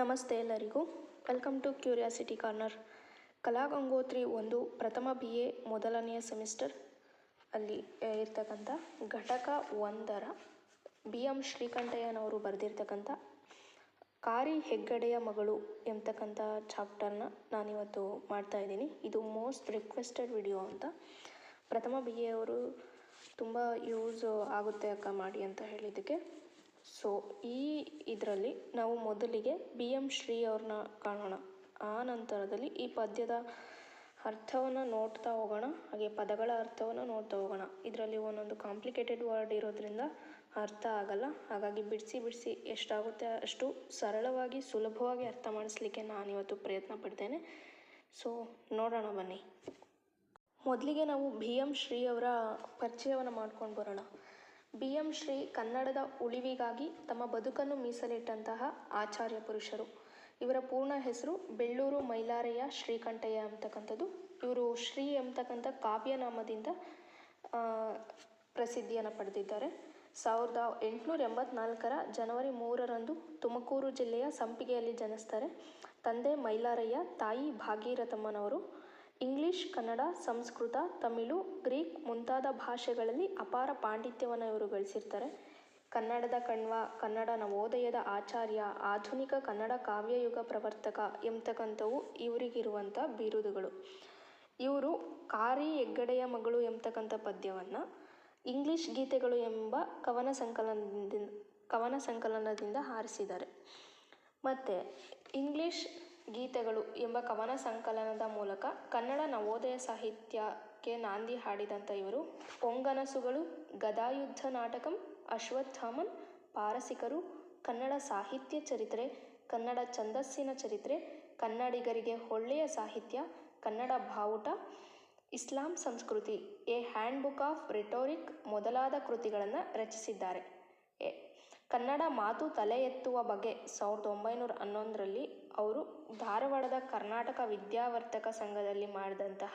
ನಮಸ್ತೆ ಎಲ್ಲರಿಗೂ. Welcome to curiosity corner ಕಲಾ ಗಂಗೋತ್ರಿ ಒಂದು ಪ್ರಥಮ ಬಿ ಎ ಮೊದಲನೆಯ ಸೆಮಿಸ್ಟರ್. ಅಲ್ಲಿ ಇರ್ತಕ್ಕಂಥ ಘಟಕ ಒಂದರ ಬಿ ಎಂ ಶ್ರೀಕಂಠಯ್ಯನವರು ಬರೆದಿರ್ತಕ್ಕಂಥ ಕಾರಿ ಹೆಗ್ಗಡೆಯ ಮಗಳು ಎಂಬತಕ್ಕಂಥ ಚಾಪ್ಟರ್ನ ನಾನಿವತ್ತು ಮಾಡ್ತಾ ಇದ್ದೀನಿ. ಇದು ಮೋಸ್ಟ್ ರಿಕ್ವೆಸ್ಟೆಡ್ ವಿಡಿಯೋ ಅಂತ. ಪ್ರಥಮ ಬಿ ಎ ಅವರು ತುಂಬ ಯೂಸ್ ಆಗುತ್ತೆ ಅಕ್ಕ ಮಾಡಿ ಅಂತ ಹೇಳಿದ್ದಕ್ಕೆ. ಸೊ ಈ ಇದರಲ್ಲಿ ನಾವು ಮೊದಲಿಗೆ ಬಿ ಎಂ ಶ್ರೀ ಅವ್ರನ್ನ ಕಾಣೋಣ. ಆ ನಂತರದಲ್ಲಿ ಈ ಪದ್ಯದ ಅರ್ಥವನ್ನು ನೋಡ್ತಾ ಹೋಗೋಣ. ಹಾಗೆ ಪದಗಳ ಅರ್ಥವನ್ನು ನೋಡ್ತಾ ಹೋಗೋಣ. ಇದರಲ್ಲಿ ಒಂದೊಂದು ಕಾಂಪ್ಲಿಕೇಟೆಡ್ ವರ್ಡ್ ಇರೋದ್ರಿಂದ ಅರ್ಥ ಆಗಲ್ಲ. ಹಾಗಾಗಿ ಬಿಡಿಸಿ ಬಿಡಿಸಿ ಎಷ್ಟಾಗುತ್ತೆ ಅಷ್ಟು ಸರಳವಾಗಿ, ಸುಲಭವಾಗಿ ಅರ್ಥ ಮಾಡಿಸ್ಲಿಕ್ಕೆ ನಾನು ಇವತ್ತು ಪ್ರಯತ್ನ ಪಡ್ತೇನೆ. ಸೊ ನೋಡೋಣ ಬನ್ನಿ. ಮೊದಲಿಗೆ ನಾವು ಬಿ ಎಂ ಶ್ರೀ ಅವರ ಪರಿಚಯವನ್ನು ಮಾಡ್ಕೊಂಡು ಬರೋಣ. ಬಿ ಎಂ ಶ್ರೀ ಕನ್ನಡದ ಉಳಿವಿಗಾಗಿ ತಮ್ಮ ಬದುಕನ್ನು ಮೀಸಲಿಟ್ಟಂತಹ ಆಚಾರ್ಯ ಪುರುಷರು. ಇವರ ಪೂರ್ಣ ಹೆಸರು ಬೆಳ್ಳೂರು ಮೈಲಾರಯ್ಯ ಶ್ರೀಕಂಠಯ್ಯ ಅಂತಕ್ಕಂಥದ್ದು ಇವರು ಶ್ರೀ ಎಂಬತಕ್ಕಂಥ ಕಾವ್ಯನಾಮದಿಂದ ಪ್ರಸಿದ್ಧಿಯನ್ನು ಪಡೆದಿದ್ದಾರೆ. ಸಾವಿರದ ಎಂಟುನೂರ ಎಂಬತ್ನಾಲ್ಕರ ಜನವರಿ ಮೂರರಂದು ತುಮಕೂರು ಜಿಲ್ಲೆಯ ಸಂಪಿಗೆಯಲ್ಲಿ ಜನಿಸ್ತಾರೆ ತಂದೆ ಮೈಲಾರಯ್ಯ, ತಾಯಿ ಭಾಗೀರಥಮ್ಮನವರು ಇಂಗ್ಲಿಷ್, ಕನ್ನಡ, ಸಂಸ್ಕೃತ, ತಮಿಳು, ಗ್ರೀಕ್ ಮುಂತಾದ ಭಾಷೆಗಳಲ್ಲಿ ಅಪಾರ ಪಾಂಡಿತ್ಯವನ್ನು ಇವರು ಗಳಿಸಿರ್ತಾರೆ. ಕನ್ನಡದ ಕಣ್ವ, ಕನ್ನಡ ನವೋದಯದ ಆಚಾರ್ಯ, ಆಧುನಿಕ ಕನ್ನಡ ಕಾವ್ಯಯುಗ ಪ್ರವರ್ತಕ ಎಂಬತಕ್ಕಂಥವು ಇವರಿಗಿರುವಂಥ ಬಿರುದುಗಳು. ಇವರು ಕಾರಿ ಹೆಗ್ಗಡೆಯ ಮಗಳು ಎಂಬತಕ್ಕಂಥ ಪದ್ಯವನ್ನು, ಇಂಗ್ಲಿಷ್ ಗೀತೆಗಳು ಎಂಬ ಕವನ ಸಂಕಲನದಿಂದ ಕವನ ಸಂಕಲನದಿಂದ ಹಾರಿಸಿದ್ದಾರೆ. ಮತ್ತು ಇಂಗ್ಲಿಷ್ ಗೀತೆಗಳು ಎಂಬ ಕವನ ಸಂಕಲನದ ಮೂಲಕ ಕನ್ನಡ ನವೋದಯ ಸಾಹಿತ್ಯಕ್ಕೆ ನಾಂದಿ ಹಾಡಿದಂಥ ಇವರು. ಒಂಗನಸುಗಳು ಗದಾಯುದ್ಧ ನಾಟಕಂ, ಅಶ್ವತ್ಥಾಮನ್, ಪಾರಸಿಕರು, ಕನ್ನಡ ಸಾಹಿತ್ಯ ಚರಿತ್ರೆ, ಕನ್ನಡ ಛಂದಸ್ಸಿನ ಚರಿತ್ರೆ, ಕನ್ನಡಿಗರಿಗೆ ಒಳ್ಳೆಯ ಸಾಹಿತ್ಯ, ಕನ್ನಡ ಬಾವುಟ, ಇಸ್ಲಾಂ ಸಂಸ್ಕೃತಿ, a handbook of rhetoric ಮೊದಲಾದ ಕೃತಿಗಳನ್ನು ರಚಿಸಿದ್ದಾರೆ. ಕನ್ನಡ ಮಾತು ತಲೆ ಎತ್ತುವ ಬಗೆ ಸಾವಿರದ ಒಂಬೈನೂರ ಹನ್ನೊಂದರಲ್ಲಿ ಅವರು ಧಾರವಾಡದ ಕರ್ನಾಟಕ ವಿದ್ಯಾವರ್ತಕ ಸಂಘದಲ್ಲಿ ಮಾಡಿದಂತಹ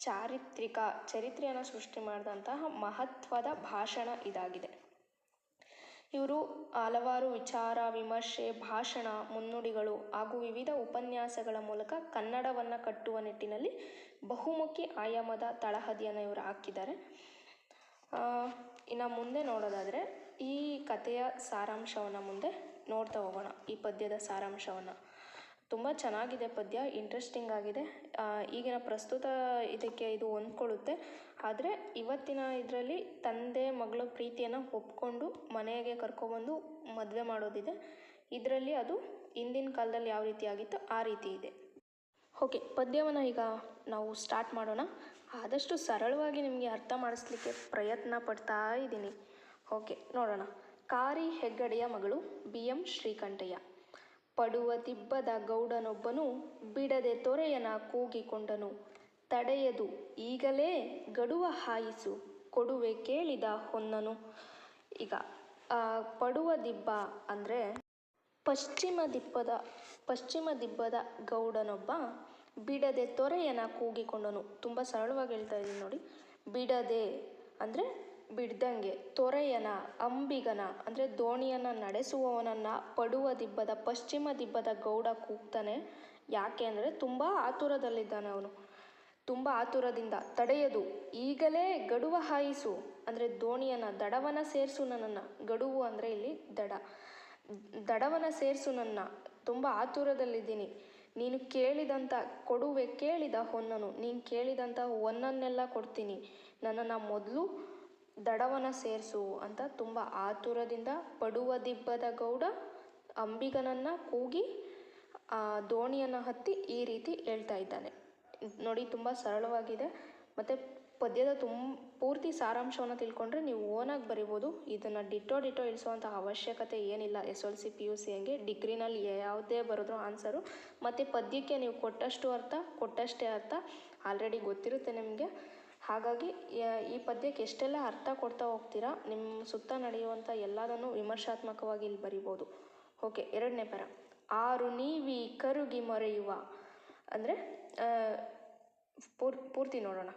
ಚಾರಿತ್ರಿಕ, ಚರಿತ್ರೆಯನ್ನು ಸೃಷ್ಟಿ ಮಾಡಿದಂತಹ ಮಹತ್ವದ ಭಾಷಣ ಇದಾಗಿದೆ. ಇವರು ಹಲವಾರು ವಿಚಾರ, ವಿಮರ್ಶೆ, ಭಾಷಣ, ಮುನ್ನುಡಿಗಳು ಹಾಗೂ ವಿವಿಧ ಉಪನ್ಯಾಸಗಳ ಮೂಲಕ ಕನ್ನಡವನ್ನು ಕಟ್ಟುವ ನಿಟ್ಟಿನಲ್ಲಿ ಬಹುಮುಖಿ ಆಯಾಮದ ತಳಹದಿಯನ್ನು ಇವರು ಹಾಕಿದ್ದಾರೆ. ಇನ್ನು ಮುಂದೆ ನೋಡೋದಾದರೆ ಈ ಕಥೆಯ ಸಾರಾಂಶವನ್ನು ಮುಂದೆ ನೋಡ್ತಾ ಹೋಗೋಣ. ಈ ಪದ್ಯದ ಸಾರಾಂಶವನ್ನು. ತುಂಬ ಚೆನ್ನಾಗಿದೆ ಪದ್ಯ ಇಂಟ್ರೆಸ್ಟಿಂಗ್ ಆಗಿದೆ. ಈಗಿನ ಪ್ರಸ್ತುತ ಇದಕ್ಕೆ ಇದು ಹೊಂದ್ಕೊಳ್ಳುತ್ತೆ. ಆದರೆ ಇವತ್ತಿನ ಇದರಲ್ಲಿ ತಂದೆ, ಮಗಳ ಪ್ರೀತಿಯನ್ನು ಒಪ್ಕೊಂಡು ಮನೆಗೆ ಕರ್ಕೊಬಂದು ಮದುವೆ ಮಾಡೋದಿದೆ. ಇದರಲ್ಲಿ ಅದು ಹಿಂದಿನ ಕಾಲದಲ್ಲಿ ಯಾವ ರೀತಿ ಆಗಿತ್ತು ಆ ರೀತಿ ಇದೆ. ಓಕೆ, ಪದ್ಯವನ್ನು ಈಗ ನಾವು ಸ್ಟಾರ್ಟ್ ಮಾಡೋಣ. ಆದಷ್ಟು ಸರಳವಾಗಿ ನಿಮಗೆ ಅರ್ಥ ಮಾಡಿಸ್ಲಿಕ್ಕೆ ಪ್ರಯತ್ನ ಪಡ್ತಾ ಇದ್ದೀನಿ. ಓಕೆ, ನೋಡೋಣ. ಕಾರಿ ಹೆಗ್ಗಡೆಯ ಮಗಳು ಬಿ ಎಂ ಶ್ರೀಕಂಠಯ್ಯ. ಪಡುವ ತಿಬ್ಬದ ಗೌಡನೊಬ್ಬನು ಬಿಡದೆ ತೊರೆಯನ ಕೂಗಿಕೊಂಡನು. ತಡೆಯದು, ಈಗಲೇ ಗಡುವ ಹಾಯಿಸು, ಕೊಡುವೆ ಕೇಳಿದ ಹೊನ್ನನು. ಈಗ ಪಡುವ ದಿಬ್ಬ ಅಂದರೆ ಪಶ್ಚಿಮ ದಿಬ್ಬದ ಪಶ್ಚಿಮ ದಿಬ್ಬದ ಗೌಡನೊಬ್ಬ ಬಿಡದೆ ತೊರೆಯನ ಕೂಗಿಕೊಂಡನು. ತುಂಬ ಸರಳವಾಗಿ ಹೇಳ್ತಾ ಇದ್ದೀನಿ ನೋಡಿ. ಬಿಡದೆ ಅಂದರೆ ಬಿಡ್ದಂಗೆ ತೊರೆಯನ, ಅಂಬಿಗನ, ಅಂದರೆ ದೋಣಿಯನ್ನು ನಡೆಸುವವನನ್ನು ಪಡುವ ದಿಬ್ಬದ, ಪಶ್ಚಿಮ ದಿಬ್ಬದ ಗೌಡ ಕೂಗ್ತಾನೆ. ಯಾಕೆ ಅಂದರೆ ತುಂಬ ಆತುರದಲ್ಲಿದ್ದಾನೆ ಅವನು. ತುಂಬ ಆತುರದಿಂದ ತಡೆಯದು. ಈಗಲೇ ಗಡುವ ಹಾಯಿಸು. ಅಂದರೆ ದೋಣಿಯನ್ನು ದಡವನ ಸೇರಿಸು ನನ್ನನ್ನು. ಗಡುವು ಅಂದರೆ ಇಲ್ಲಿ ದಡ. ದಡವನ ಸೇರಿಸು ನನ್ನ. ತುಂಬ ಆತುರದಲ್ಲಿದ್ದೀನಿ. ನೀನು ಕೇಳಿದಂಥ ಕೊಡುವೆ ಕೇಳಿದ ಹೊನ್ನನು. ನೀನು ಕೇಳಿದಂಥ ಹೊನ್ನನ್ನೆಲ್ಲ ಕೊಡ್ತೀನಿ. ನನ್ನನ್ನು ಮೊದಲು ದಡವನ ಸೇರಿಸು ಅಂತ ತುಂಬ ಆತುರದಿಂದ ಪಡುವ ದಿಬ್ಬದ ಗೌಡ ಅಂಬಿಗನನ್ನು ಕೂಗಿ, ಆ, ದೋಣಿಯನ್ನು ಹತ್ತಿ ಈ ರೀತಿ ಹೇಳ್ತಾ ಇದ್ದಾನೆ. ನೋಡಿ ತುಂಬ ಸರಳವಾಗಿದೆ. ಮತ್ತು ಪದ್ಯದ ತುಂಬ ಪೂರ್ತಿ ಸಾರಾಂಶವನ್ನು ತಿಳ್ಕೊಂಡ್ರೆ ನೀವು ಓನಾಗಿ ಬರಿಬೋದು. ಇದನ್ನು ಡಿಟೋ ಡಿಟೋ ಇಳಿಸುವಂಥ ಅವಶ್ಯಕತೆ ಏನಿಲ್ಲ. S L C, P U C ಹಂಗೆ ಡಿಗ್ರಿನಲ್ಲಿ ಯಾವುದೇ ಬರೆದ್ರೂ ಆನ್ಸರು. ಮತ್ತು ಪದ್ಯಕ್ಕೆ ನೀವು ಕೊಟ್ಟಷ್ಟು ಅರ್ಥ, ಕೊಟ್ಟಷ್ಟೇ ಅರ್ಥ. ಆಲ್ರೆಡಿ ಗೊತ್ತಿರುತ್ತೆ ನಿಮಗೆ. ಹಾಗಾಗಿ ಈ ಪದ್ಯಕ್ಕೆ ಎಷ್ಟೆಲ್ಲ ಅರ್ಥ ಕೊಡ್ತಾ ಹೋಗ್ತೀರಾ? ನಿಮ್ಮ ಸುತ್ತ ನಡೆಯುವಂಥ ಎಲ್ಲದನ್ನು ವಿಮರ್ಶಾತ್ಮಕವಾಗಿ ಇಲ್ಲಿ ಬರಿಬೋದು. ಓಕೆ, ಎರಡನೇ ಪರ. ಆರು ನೀವಿ ಕರುಗಿ ಮೊರೆಯುವ. ಅಂದರೆ ಪೂರ್, ಪೂರ್ತಿ ನೋಡೋಣ.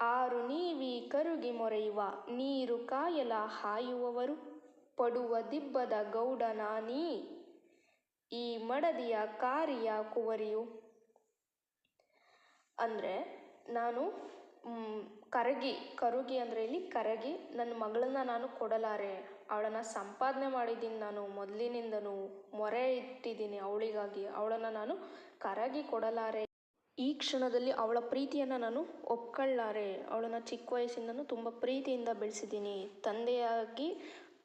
ಆರು ನೀವಿ ಕರುಗಿ ಮೊರೆಯುವ. ನೀರು ಕಾಯಲ ಹಾಯುವವರು. ಪಡುವ ದಿಬ್ಬದ ಗೌಡ ನಾನೀ. ಈ ಮಡದಿಯ ಕಾರಿಯ ಕುವರಿಯು. ಅಂದರೆ, ನಾನು ಕರಗಿ, ಕರುಗಿ ಅಂದರೆ ಇಲ್ಲಿ ಕರಗಿ, ನನ್ನ ಮಗಳನ್ನ ನಾನು ಕೊಡಲಾರೆ. ಅವಳನ್ನು ಸಂಪಾದನೆ ಮಾಡಿದ್ದೀನಿ ನಾನು, ಮೊದಲಿನಿಂದನೂ ಮೊರೆ ಇಟ್ಟಿದ್ದೀನಿ ಅವಳಿಗಾಗಿ. ಅವಳನ್ನು ನಾನು ಕರಗಿ ಕೊಡಲಾರೆ. ಈ ಕ್ಷಣದಲ್ಲಿ ಅವಳ ಪ್ರೀತಿಯನ್ನು ನಾನು ಒಪ್ಕೊಳ್ಳಾರೆ. ಅವಳನ್ನು ಚಿಕ್ಕ ವಯಸ್ಸಿಂದನೂ ತುಂಬ ಪ್ರೀತಿಯಿಂದ ಬೆಳೆಸಿದ್ದೀನಿ. ತಂದೆಯಾಗಿ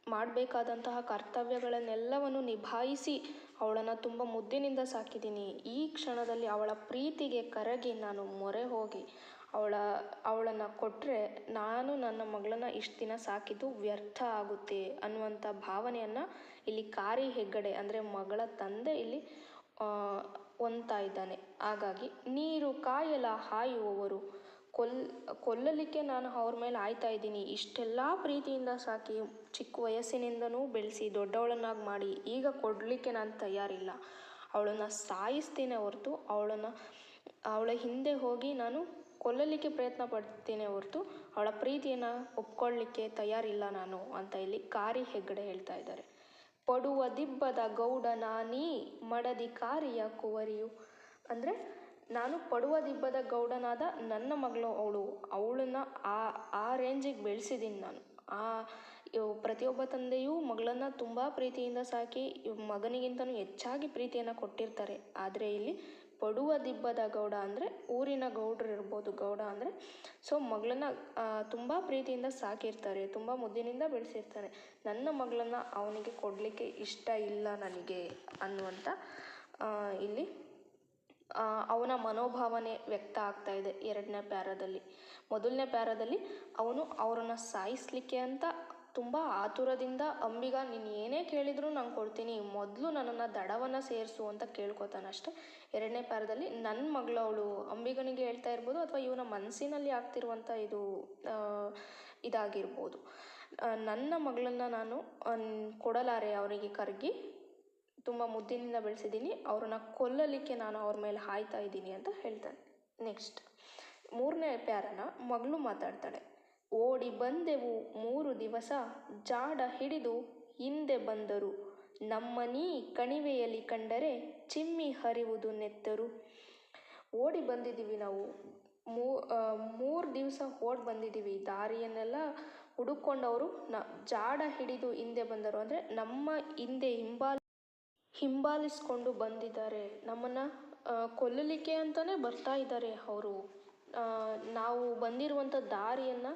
ಮಾಡಬೇಕಾದಂತಹ ಕರ್ತವ್ಯಗಳನ್ನೆಲ್ಲವನ್ನು ನಿಭಾಯಿಸಿ ಅವಳನ್ನು ತುಂಬ ಮುದ್ದಿನಿಂದ ಸಾಕಿದ್ದೀನಿ. ಈ ಕ್ಷಣದಲ್ಲಿ ಅವಳ ಪ್ರೀತಿಗೆ ಕರಗಿ ನಾನು ಮೊರೆ ಹೋಗಿ ಅವಳ, ಅವಳನ್ನು ಕೊಟ್ಟರೆ ನಾನು ನನ್ನ ಮಗಳನ್ನ ಇಷ್ಟು ದಿನ ಸಾಕಿದ್ದು ವ್ಯರ್ಥ ಆಗುತ್ತೆ ಅನ್ನುವಂಥ ಭಾವನೆಯನ್ನು ಇಲ್ಲಿ ಕಾರಿ ಹೆಗ್ಗಡೆ ಅಂದರೆ ಮಗಳ ತಂದೆ ಇಲ್ಲಿ ಹೊಂದ್ತಾ ಇದ್ದಾನೆ. ಹಾಗಾಗಿ ನೀರು ಕಾಯಲ ಹಾಯುವವರು ಕೊಲ್, ಕೊಲ್ಲಲಿಕ್ಕೆ ನಾನು ಅವ್ರ ಮೇಲೆ ಆಯ್ತಾ ಇದ್ದೀನಿ. ಇಷ್ಟೆಲ್ಲ ಪ್ರೀತಿಯಿಂದ ಸಾಕಿ ಚಿಕ್ಕ ವಯಸ್ಸಿನಿಂದನೂ ಬೆಳೆಸಿ ದೊಡ್ಡವಳನ್ನಾಗಿ ಮಾಡಿ ಈಗ ಕೊಡಲಿಕ್ಕೆ ನಾನು ತಯಾರಿಲ್ಲ. ಅವಳನ್ನು ಸಾಯಿಸ್ತೇನೆ ಹೊರತು ಅವಳನ್ನು, ಅವಳ ಹಿಂದೆ ಹೋಗಿ ನಾನು ಕೊಲ್ಲಲಿಕ್ಕೆ ಪ್ರಯತ್ನ ಪಡ್ತೇನೆ ಹೊರತು ಅವಳ ಪ್ರೀತಿಯನ್ನು ಒಪ್ಕೊಳ್ಳಿಕ್ಕೆ ತಯಾರಿಲ್ಲ ನಾನು ಅಂತ ಇಲ್ಲಿ ಕಾರಿ ಹೆಗ್ಗಡೆ ಹೇಳ್ತಾ ಇದ್ದಾರೆ. ಪಡುವ ದಿಬ್ಬದ ಗೌಡ ನಾನೀ ಮಡದಿ ಕಾರಿಯ ಕುವರಿಯು. ಅಂದರೆ ನಾನು ಪಡುವ ದಿಬ್ಬದ ಗೌಡನಾದ ನನ್ನ ಮಗಳು ಅವಳು. ಅವಳನ್ನ ಆ ಆ ರೇಂಜಿಗೆ ಬೆಳೆಸಿದ್ದೀನಿ ನಾನು. ಆ ಪ್ರತಿಯೊಬ್ಬ ತಂದೆಯೂ ಮಗಳನ್ನು ತುಂಬ ಪ್ರೀತಿಯಿಂದ ಸಾಕಿ ಮಗನಿಗಿಂತನೂ ಹೆಚ್ಚಾಗಿ ಪ್ರೀತಿಯನ್ನು ಕೊಟ್ಟಿರ್ತಾರೆ. ಆದರೆ ಇಲ್ಲಿ ಪಡುವ ದಿಬ್ಬದ ಗೌಡ ಅಂದರೆ ಊರಿನ ಗೌಡ್ರು ಇರ್ಬೋದು, ಗೌಡ ಅಂದರೆ ಸೊ ಮಗಳನ್ನ ತುಂಬ ಪ್ರೀತಿಯಿಂದ ಸಾಕಿರ್ತಾರೆ, ತುಂಬ ಮುದ್ದಿನಿಂದ ಬೆಳೆಸಿರ್ತಾರೆ. ನನ್ನ ಮಗಳನ್ನು ಅವನಿಗೆ ಕೊಡಲಿಕ್ಕೆ ಇಷ್ಟ ಇಲ್ಲ ನನಗೆ ಅನ್ನುವಂಥ ಇಲ್ಲಿ ಅವನ ಮನೋಭಾವನೆ ವ್ಯಕ್ತ ಆಗ್ತಾ ಇದೆ ಎರಡನೇ ಪ್ಯಾರದಲ್ಲಿ. ಮೊದಲನೇ ಪ್ಯಾರದಲ್ಲಿ ಅವನು ಅವರನ್ನು ಸಾಯಿಸಲಿಕ್ಕೆ ಅಂತ ತುಂಬ ಆತುರದಿಂದ, ಅಂಬಿಗ ನೀನು ಏನೇ ಕೇಳಿದರೂ ನಾನು ಕೊಡ್ತೀನಿ, ಮೊದಲು ನನ್ನನ್ನು ದಡವನ್ನು ಸೇರಿಸು ಅಂತ ಕೇಳ್ಕೊತಾನೆ ಅಷ್ಟೇ. ಎರಡನೇ ಪ್ಯಾರದಲ್ಲಿ ನನ್ನ ಮಗಳವಳು ಅಂಬಿಗನಿಗೆ ಹೇಳ್ತಾ ಇರ್ಬೋದು ಅಥವಾ ಇವನ ಮನಸ್ಸಿನಲ್ಲಿ ಆಗ್ತಿರುವಂಥ ಇದು ಇದಾಗಿರ್ಬೋದು. ನನ್ನ ಮಗಳನ್ನು ನಾನು ಕೊಡಲಾರೆ ಅವರಿಗೆ ಕರಗಿ ತುಂಬ ಮುದ್ದಿನಿಂದ ಬೆಳೆಸಿದ್ದೀನಿ. ಅವ್ರನ್ನ ಕೊಲ್ಲಲಿಕ್ಕೆ ನಾನು ಅವ್ರ ಮೇಲೆ ಹಾಯ್ತಾ ಇದ್ದೀನಿ ಅಂತ ಹೇಳ್ತಾನೆ. ನೆಕ್ಸ್ಟ್ ಮೂರನೇ ಪ್ಯಾರನ ಮಗಳು ಮಾತಾಡ್ತಾಳೆ. ಓಡಿ ಬಂದೆವು ಮೂರು ದಿವಸ, ಜಾಡ ಹಿಡಿದು ಹಿಂದೆ ಬಂದರು. ನಮ್ಮನೀ ಕಣಿವೆಯಲ್ಲಿ ಕಂಡರೆ ಚಿಮ್ಮಿ ಹರಿವುದು ನೆತ್ತರು. ಓಡಿ ಬಂದಿದ್ದೀವಿ ನಾವು. ಮೂರು ದಿವಸ ಓಡಿ ಬಂದಿದ್ದೀವಿ. ದಾರಿಯನ್ನೆಲ್ಲ ಹುಡುಕೊಂಡವರು ನ, ಜಾಡ ಹಿಡಿದು ಹಿಂದೆ ಬಂದರು. ಅಂದರೆ ನಮ್ಮ ಹಿಂದೆ ಹಿಂಬಾಲ ಹಿಂಬಾಲಿಸ್ಕೊಂಡು ಬಂದಿದ್ದಾರೆ. ನಮ್ಮನ್ನು ಕೊಲ್ಲಲಿಕ್ಕೆ ಅಂತಲೇ ಬರ್ತಾ ಇದ್ದಾರೆ ಅವರು. ನಾವು ಬಂದಿರುವಂಥ ದಾರಿಯನ್ನು,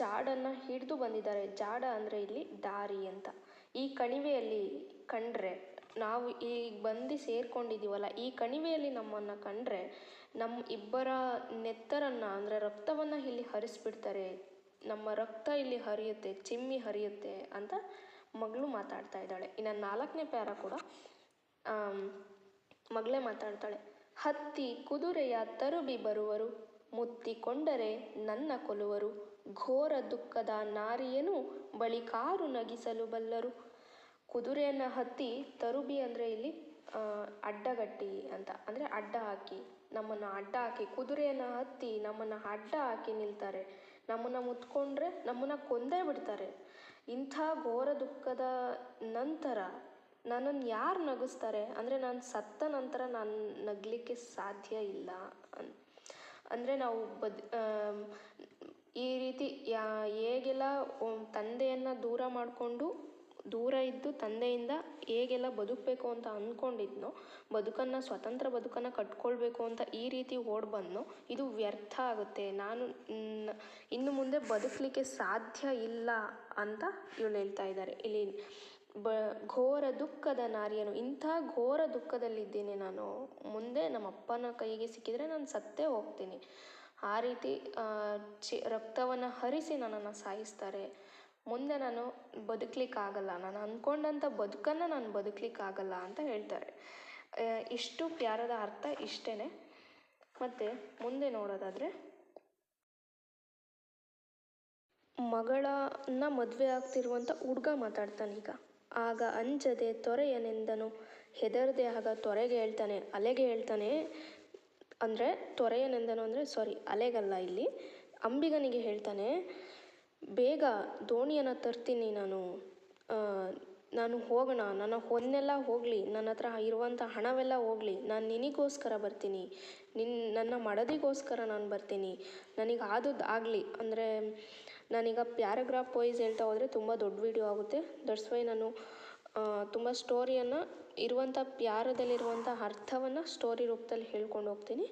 ಜಾಡನ್ನು ಹಿಡಿದು ಬಂದಿದ್ದಾರೆ. ಜಾಡ ಅಂದರೆ ಇಲ್ಲಿ ದಾರಿ ಅಂತ. ಈ ಕಣಿವೆಯಲ್ಲಿ ಕಂಡ್ರೆ, ನಾವು ಈಗ ಬಂದು ಸೇರ್ಕೊಂಡಿದ್ದೀವಲ್ಲ, ಈ ಕಣಿವೆಯಲ್ಲಿ ನಮ್ಮನ್ನು ಕಂಡ್ರೆ ನಮ್ಮ ಇಬ್ಬರ ನೆತ್ತರನ್ನು, ಅಂದರೆ ರಕ್ತವನ್ನು ಇಲ್ಲಿ ಹರಿಸ್ಬಿಡ್ತಾರೆ. ನಮ್ಮ ರಕ್ತ ಇಲ್ಲಿ ಹರಿಯುತ್ತೆ, ಚಿಮ್ಮಿ ಹರಿಯುತ್ತೆ ಅಂತ ಮಗಳು ಮಾತಾಡ್ತಾ ಇದ್ದಾಳೆ. ಇನ್ನು ನಾಲ್ಕನೇ ಪ್ಯಾರ ಕೂಡ ಮಗಳೇ ಮಾತಾಡ್ತಾಳೆ. ಹತ್ತಿ ಕುದುರೆಯ ತರುಬಿ ಬರುವರು ಮುತ್ತಿಕೊಂಡರೆ ನನ್ನ ಕೊಲುವರು, ಘೋರ ದುಃಖದ ನಾರಿಯನು ಬಳಿ ಕಾರು ನಗಿಸಲು ಬಲ್ಲರು. ಕುದುರೆಯನ್ನು ಹತ್ತಿ, ತರುಬಿ ಅಂದರೆ ಇಲ್ಲಿ ಅಡ್ಡಗಟ್ಟಿ ಅಂತ. ಅಂದರೆ ಅಡ್ಡ ಹಾಕಿ, ನಮ್ಮನ್ನು ಅಡ್ಡ ಹಾಕಿ, ಕುದುರೆಯನ್ನು ಹತ್ತಿ ನಮ್ಮನ್ನು ಅಡ್ಡ ಹಾಕಿ ನಿಲ್ತಾರೆ. ನಮ್ಮನ್ನು ಮುತ್ಕೊಂಡ್ರೆ ನಮ್ಮನ್ನು ಕೊಂದೇ ಬಿಡ್ತಾರೆ. ಇಂಥ ಘೋರ ದುಃಖದ ನಂತರ ನನ್ನನ್ನು ಯಾರು ನಗಿಸ್ತಾರೆ? ಅಂದರೆ ನಾನು ಸತ್ತ ನಂತರ ನಾನು ನಗಲಿಕ್ಕೆ ಸಾಧ್ಯ ಇಲ್ಲ. ಅನ್, ಅಂದರೆ ನಾವು ಬದ್ ಈ ರೀತಿ ಯಾ, ಹೇಗೆಲ್ಲ ತಂದೆಯನ್ನು ದೂರ ಮಾಡಿಕೊಂಡು ದೂರ ಇದ್ದು ತಂದೆಯಿಂದ ಹೇಗೆಲ್ಲ ಬದುಕಬೇಕು ಅಂತ ಅಂದ್ಕೊಂಡಿದ್ನೋ ಬದುಕನ್ನು, ಸ್ವತಂತ್ರ ಬದುಕನ್ನು ಕಟ್ಕೊಳ್ಬೇಕು ಅಂತ ಈ ರೀತಿ ಓಡಿ ಬಂದ್ನೋ ಇದು ವ್ಯರ್ಥ ಆಗುತ್ತೆ. ನಾನು ಇನ್ನು ಮುಂದೆ ಬದುಕಲಿಕ್ಕೆ ಸಾಧ್ಯ ಇಲ್ಲ ಅಂತ ಇವಳು ಹೇಳ್ತಾ ಇದ್ದಾರೆ. ಇಲ್ಲಿ ಬ, ಘೋರ ದುಃಖದ ನಾರಿಯನು ಇಂಥ ಘೋರ ದುಃಖದಲ್ಲಿದ್ದೀನಿ ನಾನು. ಮುಂದೆ ನಮ್ಮ ಅಪ್ಪನ ಕೈಗೆ ಸಿಕ್ಕಿದರೆ ನಾನು ಸತ್ತೇ ಹೋಗ್ತೀನಿ. ಆ ರೀತಿ ಚಿ, ರಕ್ತವನ್ನು ಹರಿಸಿ ನನ್ನನ್ನು ಸಾಯಿಸ್ತಾರೆ. ಮುಂದೆ ನಾನು ಬದುಕಲಿಕ್ಕಾಗಲ್ಲ. ನಾನು ಅಂದ್ಕೊಂಡಂಥ ಬದುಕನ್ನು ನಾನು ಬದುಕಲಿಕ್ಕಾಗಲ್ಲ ಅಂತ ಹೇಳ್ತಾರೆ. ಇಷ್ಟು ಪ್ಯಾರದ ಅರ್ಥ ಇಷ್ಟೇ ಮತ್ತು ಮುಂದೆ ನೋಡೋದಾದರೆ, ಮಗಳನ್ನ ಮದುವೆ ಆಗ್ತಿರುವಂಥ ಹುಡುಗ ಮಾತಾಡ್ತಾನೀಗ ಆಗ ಅಂಜದೆ ತೊರೆಯನೆಂದನು. ಹೆದರದೆ ಆಗ ತೊರೆಗೆ ಹೇಳ್ತಾನೆ, ಅಲೆಗೆ ಹೇಳ್ತಾನೆ. ಅಂದರೆ ತೊರೆಯನೆಂದನು ಅಂದರೆ ಸಾರಿ ಅಲೆಗಲ್ಲ ಇಲ್ಲಿ. ಅಂಬಿಗನಿಗೆ ಹೇಳ್ತಾನೆ ಬೇಗ ದೋಣಿಯನ್ನು ತರ್ತೀನಿ ನಾನು. ನಾನು ಹೋಗೋಣ, ನನ್ನ ಹೊನ್ನೆಲ್ಲ ಹೋಗಲಿ, ನನ್ನ ಹತ್ರ ಇರುವಂಥ ಹಣವೆಲ್ಲ ಹೋಗಲಿ, ನಾನು ನಿನಗೋಸ್ಕರ ಬರ್ತೀನಿ. ನಿನ್ನ ನನ್ನ ಮಡದಿಗೋಸ್ಕರ ನಾನು ಬರ್ತೀನಿ. ನನಗೆ ಆದದ್ದು ಆಗಲಿ. ಅಂದರೆ, ನಾನೀಗ ಪ್ಯಾರಾಗ್ರಾಫ್ ವೈಸ್ ಹೇಳ್ತಾ ಹೋದರೆ ತುಂಬ ದೊಡ್ಡ ವಿಡಿಯೋ ಆಗುತ್ತೆ. ದಟ್ಸ್ ವೈ ನಾನು ತುಂಬ ಸ್ಟೋರಿಯನ್ನು, ಇರುವಂಥ ಪ್ಯಾರದಲ್ಲಿರುವಂಥ ಅರ್ಥವನ್ನು ಸ್ಟೋರಿ ರೂಪದಲ್ಲಿ ಹೇಳ್ಕೊಂಡು ಹೋಗ್ತೀನಿ.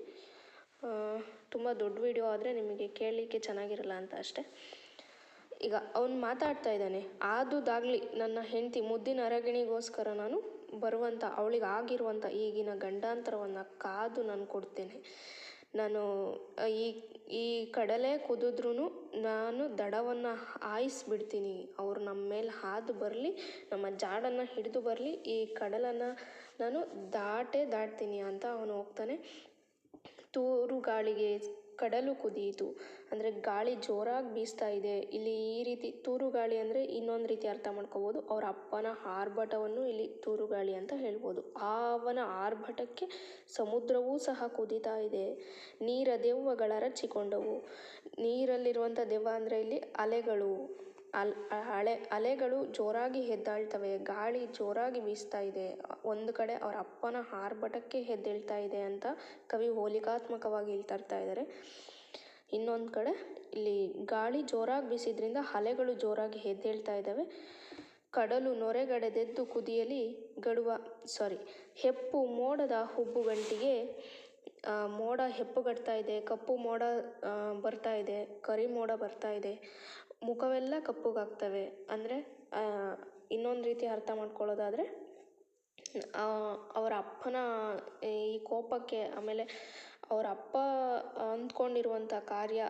ತುಂಬ ದೊಡ್ಡ ವಿಡಿಯೋ ಆದರೆ ನಿಮಗೆ ಕೇಳಲಿಕ್ಕೆ ಚೆನ್ನಾಗಿರಲ್ಲ ಅಂತ ಅಷ್ಟೆ. ಈಗ ಅವನು ಮಾತಾಡ್ತಾ ಇದ್ದಾನೆ. ಆದುದಾಗಲಿ ನನ್ನ ಹೆಂಡತಿ ಮುದ್ದಿನ ಅರಗಿಣಿಗೋಸ್ಕರ ನಾನು ಬರುವಂಥ ಅವಳಿಗೆ ಆಗಿರುವಂಥ ಈಗಿನ ಗಂಡಾಂತರವನ್ನು ಕಾದು ನಾನು ಕೊಡ್ತೇನೆ. ನಾನು, ಈ ಈ ಕಡಲೆ ಕುದಿದ್ರೂ ನಾನು ದಡವನ್ನು ಹಾಯಿಸ್ಬಿಡ್ತೀನಿ. ಅವ್ರು ನಮ್ಮ ಮೇಲೆ ಹಾದು ಬರಲಿ, ನಮ್ಮ ಜಾಡನ್ನು ಹಿಡಿದು ಬರಲಿ, ಈ ಕಡಲನ್ನು ನಾನು ದಾಟೇ ದಾಟ್ತೀನಿ ಅಂತ ಅವನು ಹೋಗ್ತಾನೆ. ತೂರು ಗಾಳಿಗೆ ಕಡಲು ಕುದಿಯಿತು ಅಂದರೆ ಗಾಳಿ ಜೋರಾಗಿ ಬೀಸ್ತಾ ಇದೆ. ಇಲ್ಲಿ ಈ ರೀತಿ ತೂರು ಗಾಳಿ ಅಂದರೆ ಇನ್ನೊಂದು ರೀತಿ ಅರ್ಥ ಮಾಡ್ಕೋಬೋದು. ಅವರ ಅಪ್ಪನ ಆರ್ಭಟವನ್ನು ಇಲ್ಲಿ ತೂರು ಗಾಳಿ ಅಂತ ಹೇಳ್ಬೋದು. ಆ ಅವನ ಆರ್ಭಟಕ್ಕೆ ಸಮುದ್ರವೂ ಸಹ ಕುದೀತಾ ಇದೆ. ನೀರ ದೆವ್ವಗಳ ರಚ್ಚಿಕೊಂಡವು ನೀರಲ್ಲಿರುವಂಥ ದೆವ್ವ ಅಂದರೆ ಇಲ್ಲಿ ಅಲೆಗಳು. ಅಲ್ ಅಲೆ ಅಲೆಗಳು ಜೋರಾಗಿ ಹೆದ್ದಾಳ್ತವೆ. ಗಾಳಿ ಜೋರಾಗಿ ಬೀಸ್ತಾ ಇದೆ. ಒಂದು ಕಡೆ ಅವರ ಅಪ್ಪನ ಆರ್ಭಟಕ್ಕೆ ಎದ್ದೇಳ್ತಾ ಇದೆ ಅಂತ ಕವಿ ಹೋಲಿಕಾತ್ಮಕವಾಗಿ ಹೇಳ್ತಾ ತರ್ತಾ ಇದ್ದಾರೆ. ಇನ್ನೊಂದು ಕಡೆ ಇಲ್ಲಿ ಗಾಳಿ ಜೋರಾಗಿ ಬೀಸಿದ್ರಿಂದ ಅಲೆಗಳು ಜೋರಾಗಿ ಎದ್ದೇಳ್ತಾ ಇದ್ದಾವೆ. ಕಡಲು ನೊರೆಗಡೆದೆದ್ದು ಕುದಿಯಲಿ ಗಡುವ ಸಾರಿ ಹೆಪ್ಪು ಮೋಡದ ಹುಬ್ಬು ಗಂಟಿಗೆ ಮೋಡ ಹೆಪ್ಪುಗಟ್ತಾ ಇದೆ. ಕಪ್ಪು ಮೋಡ ಬರ್ತಾ ಇದೆ. ಕರಿ ಮೋಡ ಬರ್ತಾ ಇದೆ. ಮುಖವೆಲ್ಲ ಕಪ್ಪುಗಾಗ್ತವೆ. ಅಂದರೆ ಇನ್ನೊಂದು ರೀತಿ ಅರ್ಥ ಮಾಡ್ಕೊಳ್ಳೋದಾದರೆ ಅವರ ಅಪ್ಪನ ಈ ಕೋಪಕ್ಕೆ, ಆಮೇಲೆ ಅವರ ಅಪ್ಪ ಅಂದ್ಕೊಂಡಿರುವಂಥ ಕಾರ್ಯ,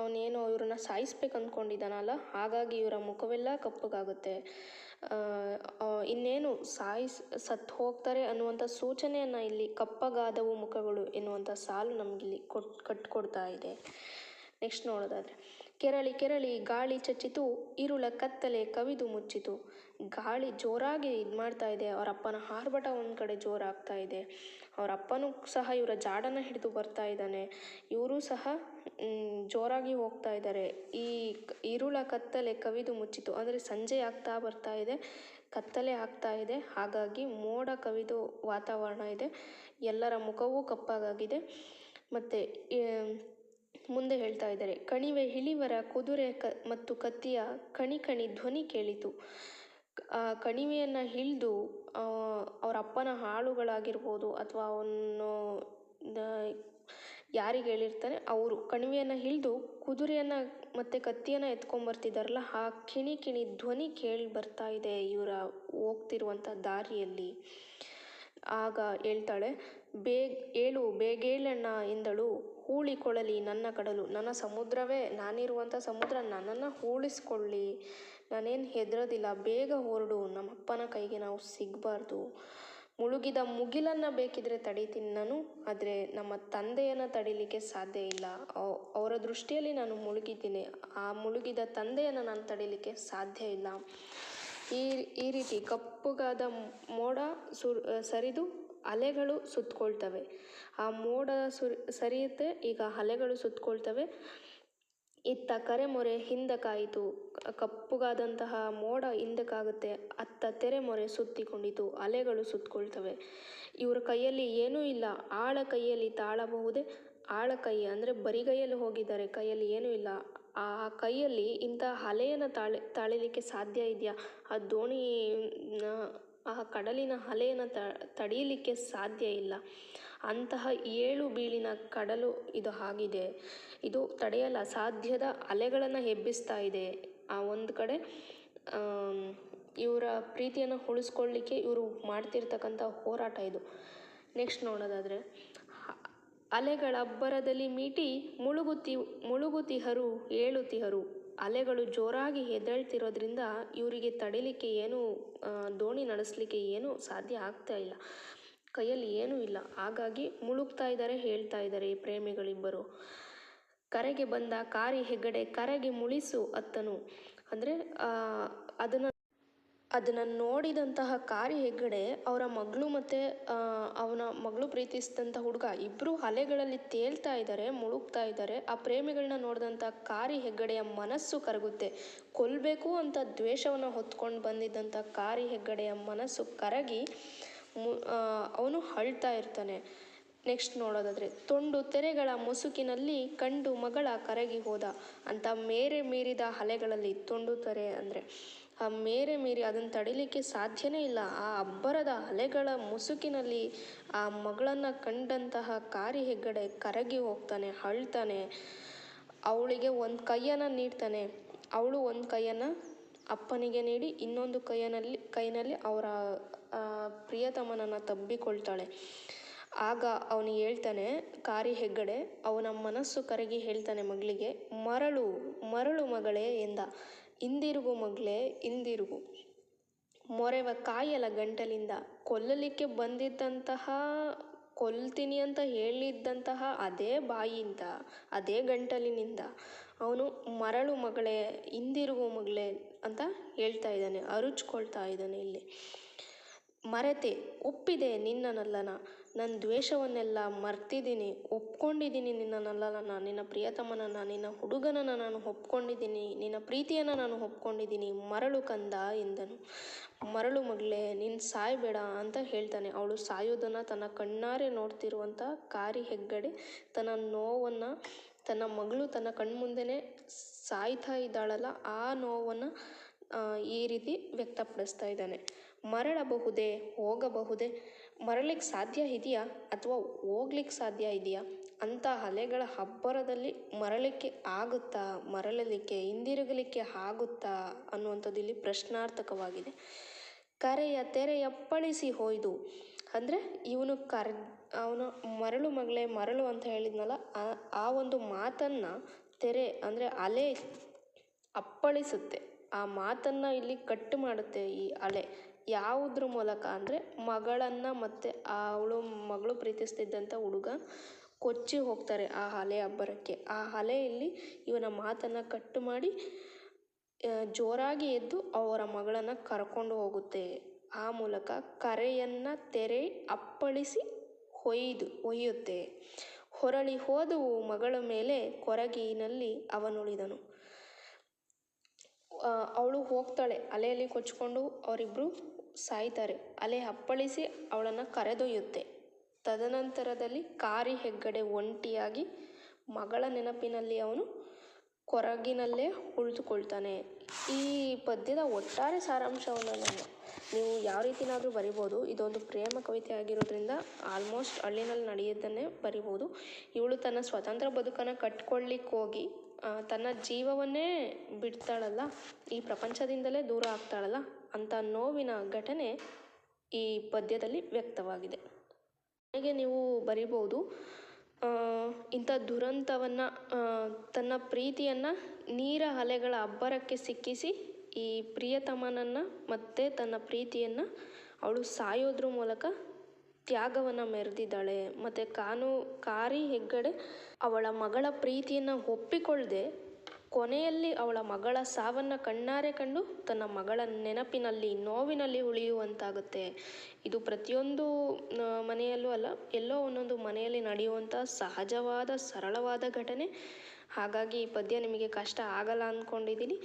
ಅವನೇನು ಇವ್ರನ್ನ ಸಾಯಿಸ್ಬೇಕು ಅಂದ್ಕೊಂಡಿದ್ದಾನಲ್ಲ, ಹಾಗಾಗಿ ಇವರ ಮುಖವೆಲ್ಲ ಕಪ್ಪಗಾಗುತ್ತೆ. ಇನ್ನೇನು ಸಾಯಿಸ್ ಸತ್ತು ಹೋಗ್ತಾರೆ ಅನ್ನುವಂಥ ಸೂಚನೆಯನ್ನು ಇಲ್ಲಿ ಕಪ್ಪಗಾದವು ಮುಖಗಳು ಎನ್ನುವಂಥ ಸಾಲು ನಮಗಿಲ್ಲಿ ಕೊಟ್, ಕಟ್ಕೊಡ್ತಾ ಇದೆ. ನೆಕ್ಸ್ಟ್ ನೋಡೋದಾದರೆ. ಕೆರಳಿ ಕೆರಳಿ ಗಾಳಿ ಚಚ್ಚಿತು, ಇರುಳ ಕತ್ತಲೆ ಕವಿದು ಮುಚ್ಚಿತು. ಗಾಳಿ ಜೋರಾಗಿ ಇದು ಮಾಡ್ತಾ ಇದೆ ಅವರ ಅಪ್ಪನ ಆರ್ಭಟ ಒಂದು ಕಡೆ ಜೋರಾಗ್ತಾ ಇದೆ. ಅವರ ಅಪ್ಪನೂ ಸಹ ಇವರ ಜಾಡನ್ನು ಹಿಡಿದು ಬರ್ತಾ ಇದ್ದಾನೆ. ಇವರು ಸಹ ಜೋರಾಗಿ ಹೋಗ್ತಾ ಇದ್ದಾರೆ. ಈ ಇರುಳ ಕತ್ತಲೆ ಕವಿದು ಮುಚ್ಚಿತು. ಅಂದರೆ ಸಂಜೆ ಆಗ್ತಾ ಬರ್ತಾ ಇದೆ, ಕತ್ತಲೆ ಆಗ್ತಾ ಇದೆ. ಹಾಗಾಗಿ ಮೋಡ ಕವಿದು ವಾತಾವರಣ ಇದೆ. ಎಲ್ಲರ ಮುಖವೂ ಕಪ್ಪಾಗಾಗಿದೆ. ಮತ್ತು ಮುಂದೆ ಹೇಳ್ತಾ ಇದ್ದಾರೆ. ಕಣಿವೆ ಇಳಿವರ ಕುದುರೆ ಕ ಮತ್ತು ಕತ್ತಿಯ ಕಣಿ ಕಣಿ ಧ್ವನಿ ಕೇಳಿತು. ಆ ಕಣಿವೆಯನ್ನು ಇಳಿದು ಅವರ ಅಪ್ಪನ ಆಳುಗಳಾಗಿರ್ಬೋದು ಅಥವಾ ಅವನು ಯಾರಿಗೆ ಹೇಳಿರ್ತಾನೆ? ಅವರು. ಕಣಿವೆಯನ್ನು ಹಿಳಿದು ಕುದುರೆಯನ್ನು ಮತ್ತು ಕತ್ತಿಯನ್ನು ಎತ್ಕೊಂಬರ್ತಿದ್ದಾರಲ್ಲ ಆ ಕಿಣಿ ಕಿಣಿ ಧ್ವನಿ ಕೇಳಿ ಬರ್ತಾ ಇದೆ ಇವರ ಹೋಗ್ತಿರುವಂಥ ದಾರಿಯಲ್ಲಿ. ಆಗ ಹೇಳ್ತಾಳೆ ಬೇಗ ಏಳು, ಬೇಗೇಳಣ್ಣ ಎಂದಳು ಹೂಳಿಕೊಳ್ಳಲಿ ನನ್ನ ಕಡಲು. ನನ್ನ ಸಮುದ್ರವೇ, ನಾನಿರುವಂಥ ಸಮುದ್ರ ನನ್ನನ್ನು ಹೂಳಿಸ್ಕೊಳ್ಳಿ. ನಾನೇನು ಹೆದರೋದಿಲ್ಲ, ಬೇಗ ಹೊರಡು. ನಮ್ಮಪ್ಪನ ಕೈಗೆ ನಾವು ಸಿಗಬಾರ್ದು. ಮುಳುಗಿದ ಮುಗಿಲನ್ನು ಬೇಕಿದ್ರೆ ತಡೀತೀನಿ ನಾನು, ಆದರೆ ನಮ್ಮ ತಂದೆಯನ್ನು ತಡೀಲಿಕ್ಕೆ ಸಾಧ್ಯ ಇಲ್ಲ. ಅವರ ದೃಷ್ಟಿಯಲ್ಲಿ ನಾನು ಮುಳುಗಿದ್ದೀನಿ. ಆ ಮುಳುಗಿದ ತಂದೆಯನ್ನು ನಾನು ತಡಿಲಿಕ್ಕೆ ಸಾಧ್ಯ ಇಲ್ಲ. ಈ ಈ ರೀತಿ ಕಪ್ಪುಗಾದ ಮೋಡ ಸುರ್ ಸರಿದು ಅಲೆಗಳು ಸುತ್ತಕೊಳ್ತವೆ ಆ ಮೋಡ ಸುರಿ, ಸರಿಯುತ್ತೆ, ಈಗ ಅಲೆಗಳು ಸುತ್ತಕೊಳ್ತವೆ ಇತ್ತ ಕರೆಮೊರೆ ಹಿಂದಕ್ಕಾಯಿತು ಕಪ್ಪುಗಾದಂತಹ ಮೋಡ ಹಿಂದಕ್ಕಾಗುತ್ತೆ ಅತ್ತ ತೆರೆಮೊರೆ ಸುತ್ತಿಕೊಂಡಿತು, ಅಲೆಗಳು ಸುತ್ತಕೊಳ್ತವೆ ಇವರ ಕೈಯಲ್ಲಿ ಏನೂ ಇಲ್ಲ, ಆಳ ಕೈಯಲ್ಲಿ ತಾಳಬಹುದೇ? ಆಳ ಕೈ ಅಂದರೆ ಬರಿಗೈಯಲ್ಲಿ ಹೋಗಿದ್ದಾರೆ, ಕೈಯಲ್ಲಿ ಏನೂ ಇಲ್ಲ. ಆ ಕೈಯಲ್ಲಿ ಇಂಥ ಅಲೆಯನ್ನು ತಾಳಿ, ತಾಳಲಿಕ್ಕೆ ಸಾಧ್ಯ ಇದೆಯಾ? ಆ ದೋಣಿ ಆ ಕಡಲಿನ ಅಲೆಯನ್ನು ತಡೀಲಿಕ್ಕೆ ಸಾಧ್ಯ ಇಲ್ಲ. ಅಂತಹ ಏಳು ಬೀಳಿನ ಕಡಲು ಇದು ಆಗಿದೆ. ಇದು ತಡೆಯಲು ಅಸಾಧ್ಯದ ಅಲೆಗಳನ್ನು ಎಬ್ಬಿಸ್ತಾ ಇದೆ. ಆ ಒಂದು ಕಡೆ ಇವರ ಪ್ರೀತಿಯನ್ನು ಉಳಿಸ್ಕೊಳ್ಳಿಕ್ಕೆ ಇವರು ಮಾಡ್ತಿರ್ತಕ್ಕಂಥ ಹೋರಾಟ ಇದು. ನೆಕ್ಸ್ಟ್ ನೋಡೋದಾದರೆ, ಅಲೆಗಳ ಅಬ್ಬರದಲ್ಲಿ ಮೀಟಿ ಮುಳುಗುತಿ, ಮುಳುಗುತಿಹರು, ಏಳುತಿಹರು. ಅಲೆಗಳು ಜೋರಾಗಿ ಎದ್ದೇಳ್ತಿರೋದ್ರಿಂದ ಇವರಿಗೆ ತಡಿಲಿಕ್ಕೆ ಏನೂ ದೋಣಿ ನಡೆಸಲಿಕ್ಕೆ ಏನೂ ಸಾಧ್ಯ ಆಗ್ತಾ ಇಲ್ಲ. ಕೈಯಲ್ಲಿ ಏನೂ ಇಲ್ಲ. ಹಾಗಾಗಿ ಮುಳುಗ್ತಾ ಇದ್ದಾರೆ ಹೇಳ್ತಾ ಇದ್ದಾರೆ ಈ ಪ್ರೇಮಿಗಳಿಬ್ಬರು. ಕರೆಗೆ ಬಂದ, ಕಾರಿ ಹೆಗ್ಗಡೆ ಕರೆಗೆ ಮುಳಿಸು ಅತ್ತನು. ಅಂದರೆ ಅದನ್ನು ಅದನ್ನು ನೋಡಿದಂತಹ ಕಾರಿ ಹೆಗ್ಗಡೆ ಅವರ ಮಗಳು ಮತ್ತು ಅವನ ಮಗಳು ಪ್ರೀತಿಸಿದಂಥ ಹುಡುಗ ಇಬ್ಬರು ಅಲೆಗಳಲ್ಲಿ ತೇಲ್ತಾ ಇದ್ದಾರೆ, ಮುಳುಗ್ತಾ ಇದ್ದಾರೆ. ಆ ಪ್ರೇಮಿಗಳನ್ನ ನೋಡಿದಂಥ ಕಾರಿ ಹೆಗ್ಗಡೆಯ ಮನಸ್ಸು ಕರಗುತ್ತೆ. ಕೊಲ್ಲಬೇಕು ಅಂತ ದ್ವೇಷವನ್ನು ಹೊತ್ಕೊಂಡು ಬಂದಿದ್ದಂಥ ಕಾರಿ ಹೆಗ್ಗಡೆಯ ಮನಸ್ಸು ಕರಗಿ ಮು ಅವನು ಅಳ್ತಾ ಇರ್ತಾನೆ. ನೆಕ್ಸ್ಟ್ ನೋಡೋದಾದರೆ, ತೊಂಡು ತೆರೆಗಳ ಮುಸುಕಿನಲ್ಲಿ ಕಂಡು ಮಗಳ ಕರಗಿ ಹೋದ. ಅಂತ ಮೇರೆ ಮೀರಿದ ಅಲೆಗಳಲ್ಲಿ ತೊಂಡು ತೆರೆ ಅಂದರೆ, ಆ ಮೇರೆ ಮೀರಿ ಅದನ್ನು ತಡಿಲಿಕ್ಕೆ ಸಾಧ್ಯನೇ ಇಲ್ಲ. ಆ ಅಬ್ಬರದ ಅಲೆಗಳ ಮುಸುಕಿನಲ್ಲಿ ಆ ಮಗಳನ್ನು ಕಂಡಂತಹ ಕಾರಿ ಹೆಗ್ಗಡೆ ಕರಗಿ ಹೋಗ್ತಾನೆ, ಅಳ್ತಾನೆ. ಅವಳಿಗೆ ಒಂದು ಕೈಯನ್ನು ನೀಡ್ತಾನೆ. ಅವಳು ಒಂದು ಕೈಯನ್ನು ಅಪ್ಪನಿಗೆ ನೀಡಿ, ಇನ್ನೊಂದು ಕೈಯಲ್ಲಿ ಕೈನಲ್ಲಿ ಅವರ ಪ್ರಿಯತಮನನ್ನು ತಬ್ಬಿಕೊಳ್ತಾಳೆ. ಆಗ ಅವನು ಹೇಳ್ತಾನೆ, ಕಾರಿ ಹೆಗ್ಗಡೆ ಅವನ ಮನಸ್ಸು ಕರಗಿ ಹೇಳ್ತಾನೆ ಮಗಳಿಗೆ, ಮರಳು ಮರಳು ಮಗಳೇ ಎಂದ. ಹಿಂದಿರುಗು ಮಗಳೇ ಹಿಂದಿರುಗು ಮೊರೆವ ಕಾಯಲ ಗಂಟಲಿಂದ, ಕೊಲ್ಲಲಿಕ್ಕೆ ಬಂದಿದ್ದಂತಹ, ಕೊಲ್ತೀನಿ ಅಂತ ಹೇಳಿದ್ದಂತಹ ಅದೇ ಬಾಯಿಯಿಂದ ಅದೇ ಗಂಟಲಿನಿಂದ. ಅವನು, ಮರಳು ಮಗಳೇ ಹಿಂದಿರುಗು ಮಗಳೇ ಅಂತ ಹೇಳ್ತಾ ಇದ್ದಾನೆ, ಅರುಚ್ಕೊಳ್ತಾ ಇದ್ದಾನೆ ಇಲ್ಲಿ. ಮರೆತೆ, ಒಪ್ಪಿದೆ ನಿನ್ನನಲ್ಲನ. ನನ್ನ ದ್ವೇಷವನ್ನೆಲ್ಲ ಮರ್ತಿದ್ದೀನಿ, ಒಪ್ಕೊಂಡಿದ್ದೀನಿ ನಾನು ನಿನ್ನ ಪ್ರಿಯತಮನನ್ನು, ನಿನ್ನ ಹುಡುಗನನ್ನು ನಾನು ಒಪ್ಕೊಂಡಿದ್ದೀನಿ, ನಿನ್ನ ಪ್ರೀತಿಯನ್ನು ನಾನು ಒಪ್ಕೊಂಡಿದ್ದೀನಿ. ಮರಳು ಕಂದ ಎಂದನು. ಮರಳು ಮಗಳೇ, ನೀನು ಸಾಯಬೇಡ ಅಂತ ಹೇಳ್ತಾನೆ. ಅವಳು ಸಾಯೋದನ್ನು ತನ್ನ ಕಣ್ಣಾರೆ ನೋಡ್ತಿರುವಂಥ ಕಾರಿ ಹೆಗ್ಗಡೆ, ತನ್ನ ನೋವನ್ನು, ತನ್ನ ಮಗಳು ತನ್ನ ಕಣ್ಮುಂದೆಯೇ ಸಾಯ್ತಾ ಇದ್ದಾಳಲ್ಲ, ಆ ನೋವನ್ನು ಈ ರೀತಿ ವ್ಯಕ್ತಪಡಿಸ್ತಾ ಇದ್ದಾನೆ. ಮರಳಬಹುದೇ, ಹೋಗಬಹುದೇ? ಮರಳಿಕ್ಕೆ ಸಾಧ್ಯ ಇದೆಯಾ ಅಥವಾ ಹೋಗ್ಲಿಕ್ಕೆ ಸಾಧ್ಯ ಇದೆಯಾ? ಅಂತ ಅಲೆಗಳ ಅಬ್ಬರದಲ್ಲಿ ಮರಳಿಕ್ಕೆ ಆಗುತ್ತಾ, ಮರಳಲಿಕ್ಕೆ, ಹಿಂದಿರುಗಲಿಕ್ಕೆ ಆಗುತ್ತಾ ಅನ್ನುವಂಥದ್ದು ಇಲ್ಲಿ ಪ್ರಶ್ನಾರ್ಥಕವಾಗಿದೆ. ಕರೆಯ ತೆರೆಯಪ್ಪಳಿಸಿ ಹೋಯ್ದು. ಅಂದರೆ ಇವನು ಕರ್, ಅವನು ಮರಳು ಮಗಳೇ, ಮರಳು ಅಂತ ಹೇಳಿದ್ನಲ್ಲ ಆ ಒಂದು ಮಾತನ್ನು ತೆರೆ, ಅಂದರೆ ಅಲೆ ಅಪ್ಪಳಿಸುತ್ತೆ. ಆ ಮಾತನ್ನು ಇಲ್ಲಿ ಕಟ್ಟು ಮಾಡುತ್ತೆ ಈ ಅಲೆ. ಯಾವುದ್ರ ಮೂಲಕ ಅಂದರೆ ಮಗಳನ್ನು ಮತ್ತು ಅವಳು ಮಗಳು ಪ್ರೀತಿಸ್ತಿದ್ದಂಥ ಹುಡುಗ ಕೊಚ್ಚಿ ಹೋಗ್ತಾರೆ ಆ ಅಲೆ ಅಬ್ಬರಕ್ಕೆ. ಆ ಅಲೆಯಲ್ಲಿ ಇವನ ಮಾತನ್ನು ಕಟ್ಟು ಮಾಡಿ ಜೋರಾಗಿ ಎದ್ದು ಅವರ ಮಗಳನ್ನು ಕರ್ಕೊಂಡು ಹೋಗುತ್ತೆ. ಆ ಮೂಲಕ ಕರೆಯನ್ನು ತೆರೆ ಅಪ್ಪಳಿಸಿ ಹೊಯ್ದು ಒಯ್ಯುತ್ತೆ ಹೊರಳಿ ಹೋದವು ಮಗಳ ಮೇಲೆ ಕೊರಗಿನಲ್ಲಿ ಅವನುಳಿದನು. ಅವಳು ಹೋಗ್ತಾಳೆ, ಅಲೆಯಲ್ಲಿ ಕೊಚ್ಕೊಂಡು ಅವರಿಬ್ಬರು ಸಾಯ್ತಾರೆ. ಅಲೆ ಅಪ್ಪಳಿಸಿ ಅವಳನ್ನು ಕರೆದೊಯ್ಯುತ್ತೆ. ತದನಂತರದಲ್ಲಿ ಕಾರಿ ಹೆಗ್ಗಡೆ ಒಂಟಿಯಾಗಿ ಮಗಳ ನೆನಪಿನಲ್ಲಿ ಅವನು ಕೊರಗಿನಲ್ಲೇ ಉಳಿದುಕೊಳ್ತಾನೆ. ಈ ಪದ್ಯದ ಒಟ್ಟಾರೆ ಸಾರಾಂಶವನ್ನು ನಾನು ನೀವು ಯಾವ ರೀತಿನಾದರೂ ಬರಿಬೋದು. ಇದೊಂದು ಪ್ರೇಮ ಕವಿತೆ ಆಗಿರೋದ್ರಿಂದ ಆಲ್ಮೋಸ್ಟ್ ಹಳ್ಳಿನಲ್ಲಿ ನಡೆಯೋದನ್ನೇ ಬರಿಬೋದು. ಇವಳು ತನ್ನ ಸ್ವತಂತ್ರ ಬದುಕನ್ನು ಕಟ್ಕೊಳ್ಳಿಕ್ಕೆ ಹೋಗಿ ತನ್ನ ಜೀವವನ್ನೇ ಬಿಡ್ತಾಳಲ್ಲ, ಈ ಪ್ರಪಂಚದಿಂದಲೇ ದೂರ ಆಗ್ತಾಳಲ್ಲ ಅಂಥ ನೋವಿನ ಘಟನೆ ಈ ಪದ್ಯದಲ್ಲಿ ವ್ಯಕ್ತವಾಗಿದೆ. ಹೇಗೆ ನೀವು ಬರಿಬೋದು ಇಂಥ ದುರಂತವನ್ನು ತನ್ನ ಪ್ರೀತಿಯನ್ನು ನೀರ ಅಲೆಗಳ ಅಬ್ಬರಕ್ಕೆ ಸಿಕ್ಕಿಸಿ ಈ ಪ್ರಿಯತಮನನ್ನು ಮತ್ತು ತನ್ನ ಪ್ರೀತಿಯನ್ನು ಅವಳು ಸಾಯೋದ್ರ ಮೂಲಕ ತ್ಯಾಗವನ್ನು ಮೆರೆದಿದ್ದಾಳೆ. ಮತ್ತು ಕಾನು, ಕಾರಿ ಹೆಗ್ಗಡೆ ಅವಳ ಮಗಳ ಪ್ರೀತಿಯನ್ನು ಒಪ್ಪಿಕೊಳ್ಳದೆ ಕೊನೆಯಲ್ಲಿ ಅವಳ ಮಗಳ ಸಾವನ್ನು ಕಣ್ಣಾರೆ ಕಂಡು ತನ್ನ ಮಗಳ ನೆನಪಿನಲ್ಲಿ, ನೋವಿನಲ್ಲಿ ಉಳಿಯುವಂತಾಗುತ್ತೆ. ಇದು ಪ್ರತಿಯೊಂದು ಮನೆಯಲ್ಲೂ ಅಲ್ಲ, ಎಲ್ಲೋ ಒಂದೊಂದು ಮನೆಯಲ್ಲಿ ನಡೆಯುವಂಥ ಸಹಜವಾದ, ಸರಳವಾದ ಘಟನೆ. ಹಾಗಾಗಿ ಈ ಪದ್ಯ ನಿಮಗೆ ಕಷ್ಟ ಆಗಲ್ಲ ಅಂದ್ಕೊಂಡಿದ್ದೀನಿ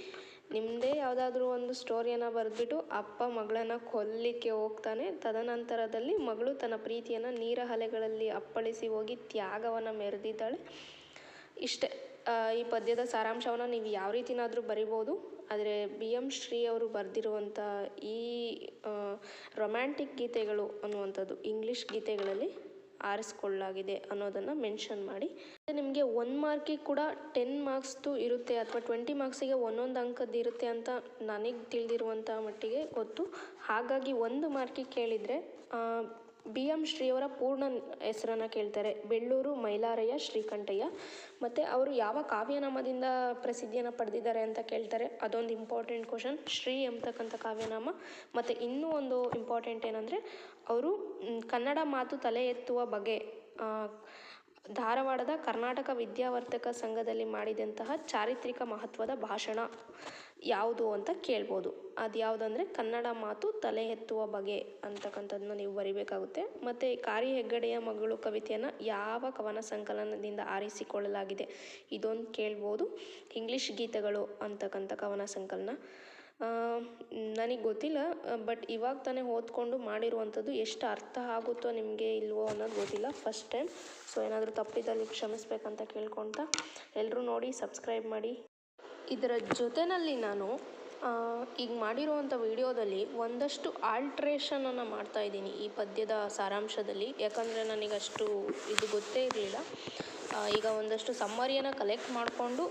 ನಿಮ್ಮದೇ ಯಾವುದಾದ್ರೂ ಒಂದು ಸ್ಟೋರಿಯನ್ನು ಬರೆದ್ಬಿಟ್ಟು ಅಪ್ಪ ಮಗಳನ್ನು ಕೊಲ್ಲಿಕ್ಕೆ ಹೋಗ್ತಾನೆ. ತದನಂತರದಲ್ಲಿ ಮಗಳು ತನ್ನ ಪ್ರೀತಿಯನ್ನು ನೀರ ಅಲೆಗಳಲ್ಲಿ ಅಪ್ಪಳಿಸಿ ಹೋಗಿ ತ್ಯಾಗವನ್ನು ಮೆರೆದಿದ್ದಾಳೆ. ಇಷ್ಟೇ. ಈ ಪದ್ಯದ ಸಾರಾಂಶವನ್ನು ನೀವು ಯಾವ ರೀತಿನಾದರೂ ಬರಿಬೋದು. ಆದರೆ ಬಿ ಎಂ ಶ್ರೀ ಅವರು ಬರೆದಿರುವಂಥ ಈ ರೊಮ್ಯಾಂಟಿಕ್ ಗೀತೆಗಳು ಅನ್ನುವಂಥದ್ದು ಇಂಗ್ಲೀಷ್ ಗೀತೆಗಳಲ್ಲಿ ಆರಿಸ್ಕೊಳ್ಳಾಗಿದೆ ಅನ್ನೋದನ್ನು ಮೆನ್ಷನ್ ಮಾಡಿ. ನಿಮಗೆ ಒನ್ ಮಾರ್ಕಿಗೆ ಕೂಡ ಟೆನ್ ಮಾರ್ಕ್ಸ್ದು ಇರುತ್ತೆ ಅಥವಾ ಟ್ವೆಂಟಿ ಮಾರ್ಕ್ಸಿಗೆ ಒಂದೊಂದು ಅಂಕದ್ದು ಇರುತ್ತೆ ಅಂತ ನನಗೆ ತಿಳಿದಿರುವಂಥ ಮಟ್ಟಿಗೆ ಗೊತ್ತು. ಹಾಗಾಗಿ ಒಂದು ಮಾರ್ಕಿಗೆ ಕೇಳಿದರೆ ಬಿ ಎಂ ಶ್ರೀಯವರ ಪೂರ್ಣ ಹೆಸರನ್ನು ಕೇಳ್ತಾರೆ. ಬೆಳ್ಳೂರು ಮೈಲಾರಯ್ಯ ಶ್ರೀಕಂಠಯ್ಯ. ಮತ್ತು ಅವರು ಯಾವ ಕಾವ್ಯನಾಮದಿಂದ ಪ್ರಸಿದ್ಧಿಯನ್ನು ಪಡೆದಿದ್ದಾರೆ ಅಂತ ಕೇಳ್ತಾರೆ. ಅದೊಂದು ಇಂಪಾರ್ಟೆಂಟ್ ಕ್ವಶನ್ ಶ್ರೀ ಎಂಬತಕ್ಕಂಥ ಕಾವ್ಯನಾಮ. ಮತ್ತು ಇನ್ನೂ ಒಂದು ಇಂಪಾರ್ಟೆಂಟ್ ಏನಂದರೆ, ಅವರು ಕನ್ನಡ ಮಾತು ತಲೆ ಎತ್ತುವ ಬಗೆ ಧಾರವಾಡದ ಕರ್ನಾಟಕ ವಿದ್ಯಾವರ್ತಕ ಸಂಘದಲ್ಲಿ ಮಾಡಿದಂತಹ ಚಾರಿತ್ರಿಕ ಮಹತ್ವದ ಭಾಷಣ. ಯಾವುದು ಅಂತ ಕೇಳ್ಬೋದು. ಅದು ಯಾವುದಂದ್ರೆ ಕನ್ನಡ ಮಾತು ತಲೆ ಎತ್ತುವ ಬಗೆ ಅಂತಕ್ಕಂಥದ್ದನ್ನ ನೀವು ಬರಿಬೇಕಾಗುತ್ತೆ. ಮತ್ತು ಕಾರಿ ಹೆಗ್ಗಡೆಯ ಮಗಳು ಕವಿತೆಯನ್ನು ಯಾವ ಕವನ ಸಂಕಲನದಿಂದ ಆರಿಸಿಕೊಳ್ಳಲಾಗಿದೆ ಇದೊಂದು ಕೇಳ್ಬೋದು. ಇಂಗ್ಲೀಷ್ ಗೀತೆಗಳು ಅಂತಕ್ಕಂಥ ಕವನ ಸಂಕಲನ. ನನಗೆ ಗೊತ್ತಿಲ್ಲ, ಬಟ್ ಇವಾಗ ತಾನೇ ಓದ್ಕೊಂಡು ಮಾಡಿರುವಂಥದ್ದು ಎಷ್ಟು ಅರ್ಥ ಆಗುತ್ತೋ ನಿಮಗೆ ಇಲ್ವೋ ಅನ್ನೋದು ಗೊತ್ತಿಲ್ಲ ಫಸ್ಟ್ ಟೈಮ್. ಸೊ ಏನಾದರೂ ತಪ್ಪಿದಲ್ಲಿ ಕ್ಷಮಿಸ್ಬೇಕಂತ ಕೇಳ್ಕೊತಾ ಎಲ್ಲರೂ ನೋಡಿ, ಸಬ್ಸ್ಕ್ರೈಬ್ ಮಾಡಿ. ಇದರ ಜೊತೆಯಲ್ಲಿ ನಾನು ಈಗ ಮಾಡಿರುವಂಥ ವಿಡಿಯೋದಲ್ಲಿ ಒಂದಷ್ಟು ಆಲ್ಟ್ರೇಷನನ್ನು ಮಾಡ್ತಾ ಇದ್ದೀನಿ ಈ ಪದ್ಯದ ಸಾರಾಂಶದಲ್ಲಿ. ಯಾಕಂದರೆ ನನಗಷ್ಟು ಇದು ಗೊತ್ತೇ ಇರಲಿಲ್ಲ. ಈಗ ಒಂದಷ್ಟು ಸಮ್ಮರಿಯನ್ನು ಕಲೆಕ್ಟ್ ಮಾಡಿಕೊಂಡು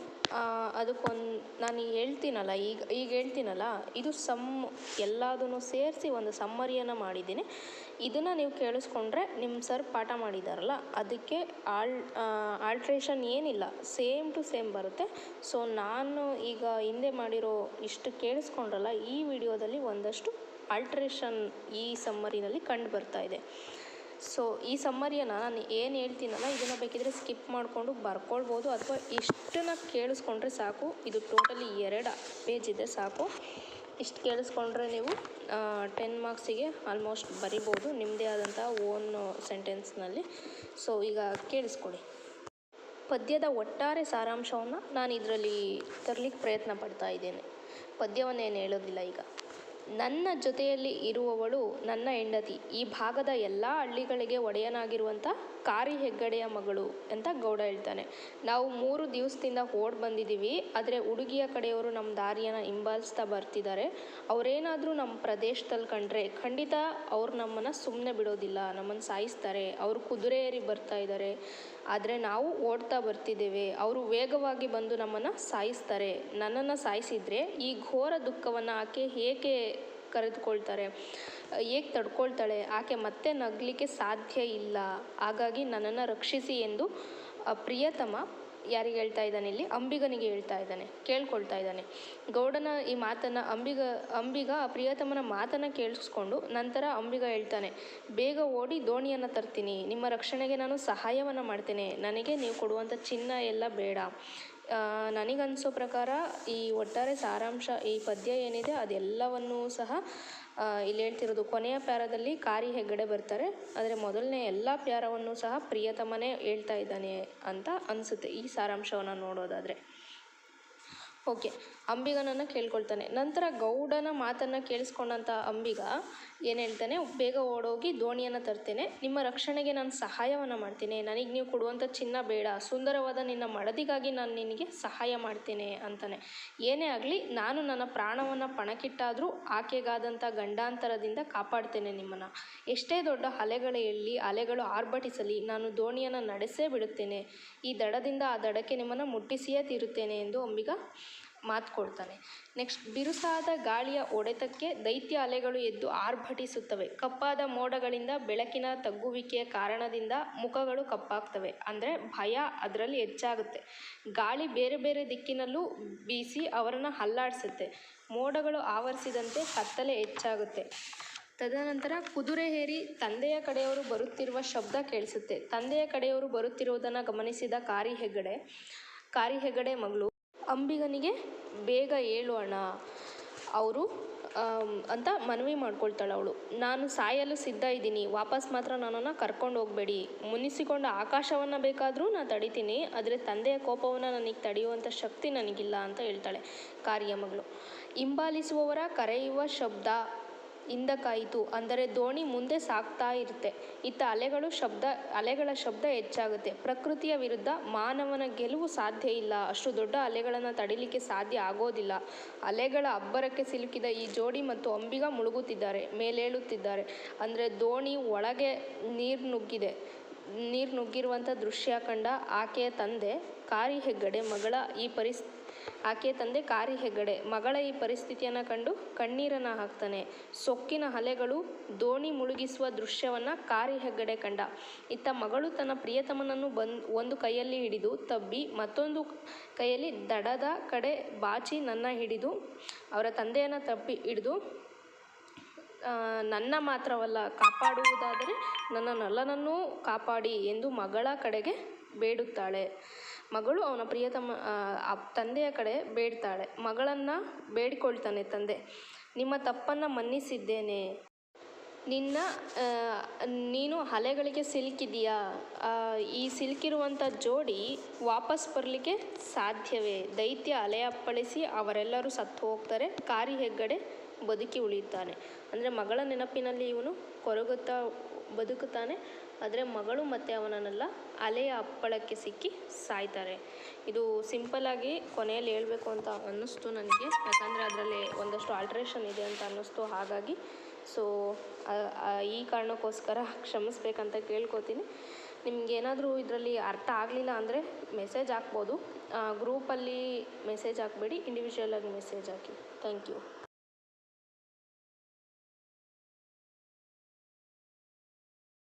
ಅದಕ್ಕೊಂದು ನಾನು ಹೇಳ್ತೀನಲ್ಲ, ಈಗ ಈಗ ಹೇಳ್ತೀನಲ್ಲ, ಇದು ಸಮ್, ಎಲ್ಲದನ್ನು ಸೇರಿಸಿ ಒಂದು ಸಮ್ಮರಿಯನ್ನು ಮಾಡಿದ್ದೀನಿ. ಇದನ್ನು ನೀವು ಕೇಳಿಸ್ಕೊಂಡ್ರೆ ನಿಮ್ಮ ಸರ್ ಪಾಠ ಮಾಡಿದಾರಲ್ಲ, ಅದಕ್ಕೆ ಆಲ್ ಆಲ್ಟ್ರೇಷನ್ ಏನಿಲ್ಲ ಸೇಮ್ ಟು ಸೇಮ್ ಬರುತ್ತೆ. ಸೊ ನಾನು ಈಗ ಹಿಂದೆ ಮಾಡಿರೋ ಇಷ್ಟು ಕೇಳಿಸ್ಕೊಂಡ್ರಲ್ಲ, ಈ ವಿಡಿಯೋದಲ್ಲಿ ಒಂದಷ್ಟು ಆಲ್ಟ್ರೇಷನ್ ಈ ಸಮ್ಮರಿನಲ್ಲಿ ಕಂಡು ಬರ್ತಾ ಇದೆ. ಸೊ ಈ ಸಮ್ಮರಿಯನ್ನು ನಾನು ಏನು ಹೇಳ್ತೀನಲ್ಲ, ಇದನ್ನು ಬೇಕಿದ್ರೆ ಸ್ಕಿಪ್ ಮಾಡಿಕೊಂಡು ಬರ್ಕೊಳ್ಬೋದು. ಅಥವಾ ಇಷ್ಟನ್ನು ಕೇಳಿಸ್ಕೊಂಡ್ರೆ ಸಾಕು. ಇದು ಟೋಟಲಿ ಎರಡು ಪೇಜ್ ಇದೆ ಸಾಕು. ಇಷ್ಟು ಕೇಳಿಸ್ಕೊಂಡ್ರೆ ನೀವು ಟೆನ್ ಮಾರ್ಕ್ಸಿಗೆ ಆಲ್ಮೋಸ್ಟ್ ಬರಿಬೋದು. ನಿಮ್ಮದೇ ಆದಂಥ ಓನ್ ಸೆಂಟೆನ್ಸ್ನಲ್ಲಿ ಸೊ ಈಗ ಕೇಳಿಸ್ಕೊಡಿ. ಪದ್ಯದ ಒಟ್ಟಾರೆ ಸಾರಾಂಶವನ್ನು ನಾನು ಇದರಲ್ಲಿ ತರಲಿಕ್ಕೆ ಪ್ರಯತ್ನ ಪಡ್ತಾ ಇದ್ದೇನೆ. ಪದ್ಯವನ್ನೇನು ಹೇಳೋದಿಲ್ಲ ಈಗ. ನನ್ನ ಜೊತೆಯಲ್ಲಿ ಇರುವವಳು ನನ್ನ ಹೆಂಡತಿ. ಈ ಭಾಗದ ಎಲ್ಲ ಹಳ್ಳಿಗಳಿಗೆ ಒಡೆಯನಾಗಿರುವಂಥ ಕಾರಿ ಹೆಗ್ಗಡೆಯ ಮಗಳು ಅಂತ ಗೌಡ ಹೇಳ್ತಾನೆ. ನಾವು ಮೂರು ದಿವಸದಿಂದ ಓಡ್ ಬಂದಿದ್ದೀವಿ. ಆದರೆ ಹುಡುಗಿಯ ಕಡೆಯವರು ನಮ್ಮ ದಾರಿಯನ್ನು ಹಿಂಬಾಲಿಸ್ತಾ ಬರ್ತಿದ್ದಾರೆ. ಅವರೇನಾದರೂ ನಮ್ಮ ಪ್ರದೇಶದಲ್ಲಿ ಕಂಡ್ರೆ ಖಂಡಿತ ಅವ್ರು ನಮ್ಮನ್ನು ಸುಮ್ಮನೆ ಬಿಡೋದಿಲ್ಲ. ನಮ್ಮನ್ನು ಸಾಯಿಸ್ತಾರೆ. ಅವರು ಕುದುರೆ ಏರಿ ಬರ್ತಾ ಇದ್ದಾರೆ ಆದರೆ ನಾವು ಓಡ್ತಾ ಬರ್ತಿದ್ದೇವೆ. ಅವರು ವೇಗವಾಗಿ ಬಂದು ನಮ್ಮನ್ನು ಸಾಯಿಸ್ತಾರೆ. ನನ್ನನ್ನು ಸಾಯಿಸಿದರೆ ಈ ಘೋರ ದುಃಖವನ್ನು ಆಕೆ ಏಕೆ ಕರೆದುಕೊಳ್ತಾರೆ. ಹೇಗೆ ತಡ್ಕೊಳ್ತಾಳೆ, ಆಕೆ ಮತ್ತೆ ನಗಲಿಕ್ಕೆ ಸಾಧ್ಯ ಇಲ್ಲ. ಹಾಗಾಗಿ ನನ್ನನ್ನು ರಕ್ಷಿಸಿ ಎಂದು ಪ್ರಿಯತಮ ಯಾರಿಗೆ ಹೇಳ್ತಾ ಇದ್ದಾನೆ ಇಲ್ಲಿ? ಅಂಬಿಗನಿಗೆ ಹೇಳ್ತಾ ಇದ್ದಾನೆ, ಕೇಳ್ಕೊಳ್ತಾ ಇದ್ದಾನೆ. ಗೌಡನ ಈ ಮಾತನ್ನು ಅಂಬಿಗ ಅಂಬಿಗ, ಪ್ರಿಯತಮನ ಮಾತನ್ನು ಕೇಳಿಸ್ಕೊಂಡು ನಂತರ ಅಂಬಿಗ ಹೇಳ್ತಾನೆ, ಬೇಗ ಓಡಿ ದೋಣಿಯನ್ನು ತರ್ತೀನಿ. ನಿಮ್ಮ ರಕ್ಷಣೆಗೆ ನಾನು ಸಹಾಯವನ್ನು ಮಾಡ್ತೇನೆ. ನನಗೆ ನೀವು ಕೊಡುವಂಥ ಚಿನ್ನ ಎಲ್ಲ ಬೇಡ. ನನಗನ್ಸೋ ಪ್ರಕಾರ ಈ ಒಟ್ಟಾರೆ ಸಾರಾಂಶ, ಈ ಪದ್ಯ ಏನಿದೆ ಅದೆಲ್ಲವನ್ನೂ ಸಹ ಇಲ್ಲಿ ಹೇಳ್ತಿರೋದು ಕೊನೆಯ ಪ್ಯಾರದಲ್ಲಿ ಕಾರಿ ಹೆಗ್ಗಡೆ ಬರ್ತಾರೆ. ಆದರೆ ಮೊದಲನೇ ಎಲ್ಲ ಪ್ಯಾರವನ್ನು ಸಹ ಪ್ರಿಯತಮನೇ ಹೇಳ್ತಾ ಇದ್ದಾನೆ ಅಂತ ಅನಿಸುತ್ತೆ ಈ ಸಾರಾಂಶವನ್ನು ನೋಡೋದಾದರೆ. ಓಕೆ, ಅಂಬಿಗನನ್ನು ಕೇಳ್ಕೊಳ್ತಾನೆ. ನಂತರ ಗೌಡನ ಮಾತನ್ನು ಕೇಳಿಸ್ಕೊಂಡಂಥ ಅಂಬಿಗ ಏನು ಹೇಳ್ತಾನೆ, ಬೇಗ ಓಡೋಗಿ ದೋಣಿಯನ್ನು ತರ್ತೇನೆ, ನಿಮ್ಮ ರಕ್ಷಣೆಗೆ ನಾನು ಸಹಾಯವನ್ನು ಮಾಡ್ತೇನೆ, ನನಗೆ ನೀವು ಕೊಡುವಂಥ ಚಿನ್ನ ಬೇಡ, ಸುಂದರವಾದ ನಿನ್ನ ಮಡದಿಗಾಗಿ ನಾನು ನಿನಗೆ ಸಹಾಯ ಮಾಡ್ತೇನೆ ಅಂತಾನೆ. ಏನೇ ಆಗಲಿ, ನಾನು ನನ್ನ ಪ್ರಾಣವನ್ನು ಪಣಕ್ಕಿಟ್ಟಾದರೂ ಆಕೆಗಾದಂಥ ಗಂಡಾಂತರದಿಂದ ಕಾಪಾಡ್ತೇನೆ ನಿಮ್ಮನ್ನು. ಎಷ್ಟೇ ದೊಡ್ಡ ಅಲೆಗಳ ಎಲ್ಲಿ ಅಲೆಗಳು ಆರ್ಭಟಿಸಲಿ, ನಾನು ದೋಣಿಯನ್ನು ನಡೆಸೇ ಬಿಡುತ್ತೇನೆ. ಈ ದಡದಿಂದ ಆ ದಡಕ್ಕೆ ನಿಮ್ಮನ್ನು ಮುಟ್ಟಿಸಿಯೇ ತೀರುತ್ತೇನೆ ಎಂದು ಅಂಬಿಗ ಮಾತು ಕೊಡ್ತಾನೆ. ನೆಕ್ಸ್ಟ್, ಬಿರುಸಾದ ಗಾಳಿಯ ಒಡೆತಕ್ಕೆ ದೈತ್ಯ ಅಲೆಗಳು ಎದ್ದು ಆರ್ಭಟಿಸುತ್ತವೆ. ಕಪ್ಪಾದ ಮೋಡಗಳಿಂದ ಬೆಳಕಿನ ತಗ್ಗುವಿಕೆಯ ಕಾರಣದಿಂದ ಮುಖಗಳು ಕಪ್ಪಾಗ್ತವೆ. ಅಂದರೆ ಭಯ ಅದರಲ್ಲಿ ಹೆಚ್ಚಾಗುತ್ತೆ. ಗಾಳಿ ಬೇರೆ ಬೇರೆ ದಿಕ್ಕಿನಲ್ಲೂ ಬೀಸಿ ಅವರನ್ನು ಹಲ್ಲಾಡಿಸುತ್ತೆ. ಮೋಡಗಳು ಆವರಿಸಿದಂತೆ ಕತ್ತಲೆ ಹೆಚ್ಚಾಗುತ್ತೆ. ತದನಂತರ ಕುದುರೆ ಹೇರಿ ತಂದೆಯ ಕಡೆಯವರು ಬರುತ್ತಿರುವ ಶಬ್ದ ಕೇಳಿಸುತ್ತೆ. ತಂದೆಯ ಕಡೆಯವರು ಬರುತ್ತಿರುವುದನ್ನು ಗಮನಿಸಿದ ಕಾರಿ ಹೆಗ್ಗಡೆ ಕಾರಿ ಹೆಗ್ಗಡೆ ಮಗಳು ಅಂಬಿಗನಿಗೆ ಬೇಗ ಹೇಳು ಅಣ್ಣ. ಅವರು ಅಂತ ಮನವಿ ಮಾಡ್ಕೊಳ್ತಾಳೆ ಅವಳು. ನಾನು ಸಾಯಲು ಸಿದ್ಧ ಇದ್ದೀನಿ. ವಾಪಸ್ ಮಾತ್ರ ನನ್ನನ್ನು ಕರ್ಕೊಂಡು ಹೋಗಬೇಡಿ. ಮುನಿಸಿಕೊಂಡ ಆಕಾಶವನ್ನು ಬೇಕಾದರೂ ನಾನು ತಡಿತೀನಿ. ಆದರೆ ತಂದೆಯ ಕೋಪವನ್ನು ನನಗೆ ತಡೆಯುವಂಥ ಶಕ್ತಿ ನನಗಿಲ್ಲ ಅಂತ ಹೇಳ್ತಾಳೆ ಕಾರ್ಯಮಗಳು ಹಿಂಬಾಲಿಸುವವರ ಕರೆಯುವ ಶಬ್ದ. ಹಿಂದಕ್ಕಾಯಿತು ಅಂದರೆ ದೋಣಿ ಮುಂದೆ ಸಾಗ್ತಾ ಇರುತ್ತೆ. ಇತ್ತ ಅಲೆಗಳು ಶಬ್ದ, ಅಲೆಗಳ ಶಬ್ದ ಹೆಚ್ಚಾಗುತ್ತೆ. ಪ್ರಕೃತಿಯ ವಿರುದ್ಧ ಮಾನವನ ಗೆಲುವು ಸಾಧ್ಯ ಇಲ್ಲ. ಅಷ್ಟು ದೊಡ್ಡ ಅಲೆಗಳನ್ನು ತಡಿಲಿಕ್ಕೆ ಸಾಧ್ಯ ಆಗೋದಿಲ್ಲ. ಅಲೆಗಳ ಅಬ್ಬರಕ್ಕೆ ಸಿಲುಕಿದ ಈ ಜೋಡಿ ಮತ್ತು ಅಂಬಿಗ ಮುಳುಗುತ್ತಿದ್ದಾರೆ, ಮೇಲೇಳುತ್ತಿದ್ದಾರೆ. ಅಂದರೆ ದೋಣಿ ಒಳಗೆ ನೀರು ನುಗ್ಗಿದೆ. ನೀರು ನುಗ್ಗಿರುವಂಥ ದೃಶ್ಯ ಕಂಡ ಆಕೆಯ ತಂದೆ ಕಾರಿ ಹೆಗ್ಗಡೆ ಮಗಳ ಈ ಪರಿಸ್ ಆಕೆಯ ತಂದೆ ಕಾರಿ ಹೆಗ್ಗಡೆ ಮಗಳ ಈ ಪರಿಸ್ಥಿತಿಯನ್ನು ಕಂಡು ಕಣ್ಣೀರನ್ನು ಹಾಕ್ತಾನೆ. ಸೊಕ್ಕಿನ ಅಲೆಗಳು ದೋಣಿ ಮುಳುಗಿಸುವ ದೃಶ್ಯವನ್ನು ಕಾರಿ ಹೆಗ್ಗಡೆ ಕಂಡ. ಇತ್ತ ಮಗಳು ತನ್ನ ಪ್ರಿಯತಮನನ್ನು ಒಂದು ಕೈಯಲ್ಲಿ ಹಿಡಿದು ತಬ್ಬಿ ಮತ್ತೊಂದು ಕೈಯಲ್ಲಿ ದಡದ ಕಡೆ ಬಾಚಿ ನನ್ನ ಹಿಡಿದು, ಅವರ ತಂದೆಯನ್ನು ತಬ್ಬಿ ಹಿಡಿದು ನನ್ನ ಮಾತ್ರವಲ್ಲ, ಕಾಪಾಡುವುದಾದರೆ ನನ್ನ ನಲ್ಲನನ್ನೂ ಕಾಪಾಡಿ ಎಂದು ಮಗಳ ಕಡೆಗೆ ಬೇಡುತ್ತಾಳೆ. ಮಗಳು ಅವನ ಪ್ರಿಯತಮ ತಂದೆಯ ಕಡೆ ಬೇಡ್ತಾಳೆ. ಮಗಳನ್ನು ಬೇಡಿಕೊಳ್ತಾನೆ ತಂದೆ. ನಿಮ್ಮ ತಪ್ಪನ್ನು ಮನ್ನಿಸಿದ್ದೇನೆ. ನಿನ್ನ ನೀನು ಅಲೆಗಳಿಗೆ ಸಿಲ್ಕಿದೆಯಾ ಈ ಸಿಲುಕಿರುವಂಥ ಜೋಡಿ ವಾಪಸ್ ಬರಲಿಕ್ಕೆ ಸಾಧ್ಯವೇ? ದೈತ್ಯ ಅಲೆ ಅಪ್ಪಳಿಸಿ ಅವರೆಲ್ಲರೂ ಸತ್ತು ಹೋಗ್ತಾರೆ. ಕಾರಿ ಹೆಗ್ಗಡೆ ಬದುಕಿ ಉಳಿಯುತ್ತಾನೆ. ಅಂದರೆ ಮಗಳ ನೆನಪಿನಲ್ಲಿ ಇವನು ಕೊರಗುತ್ತಾ ಬದುಕುತ್ತಾನೆ. ಆದರೆ ಮಗಳು ಮತ್ತು ಅವನನ್ನೆಲ್ಲ ಅಲೆಯ ಅಪ್ಪಳಕ್ಕೆ ಸಿಕ್ಕಿ ಸಾಯ್ತಾರೆ. ಇದು ಸಿಂಪಲ್ಲಾಗಿ ಕೊನೆಯಲ್ಲಿ ಹೇಳಬೇಕು ಅಂತ ಅನ್ನಿಸ್ತು ನನಗೆ. ಯಾಕಂದರೆ ಅದರಲ್ಲಿ ಒಂದಷ್ಟು ಆಲ್ಟ್ರೇಷನ್ ಇದೆ ಅಂತ ಅನ್ನಿಸ್ತು ಹಾಗಾಗಿ. ಸೊ ಈ ಕಾರಣಕ್ಕೋಸ್ಕರ ಕ್ಷಮಿಸ್ಬೇಕಂತ ಕೇಳ್ಕೊತೀನಿ. ನಿಮಗೇನಾದರೂ ಇದರಲ್ಲಿ ಅರ್ಥ ಆಗಲಿಲ್ಲ ಅಂದರೆ ಮೆಸೇಜ್ ಹಾಕ್ಬೋದು. ಗ್ರೂಪಲ್ಲಿ ಮೆಸೇಜ್ ಹಾಕ್ಬೇಡಿ ಇಂಡಿವಿಜುವಲಾಗಿ ಮೆಸೇಜ್ ಹಾಕಿ. Thank you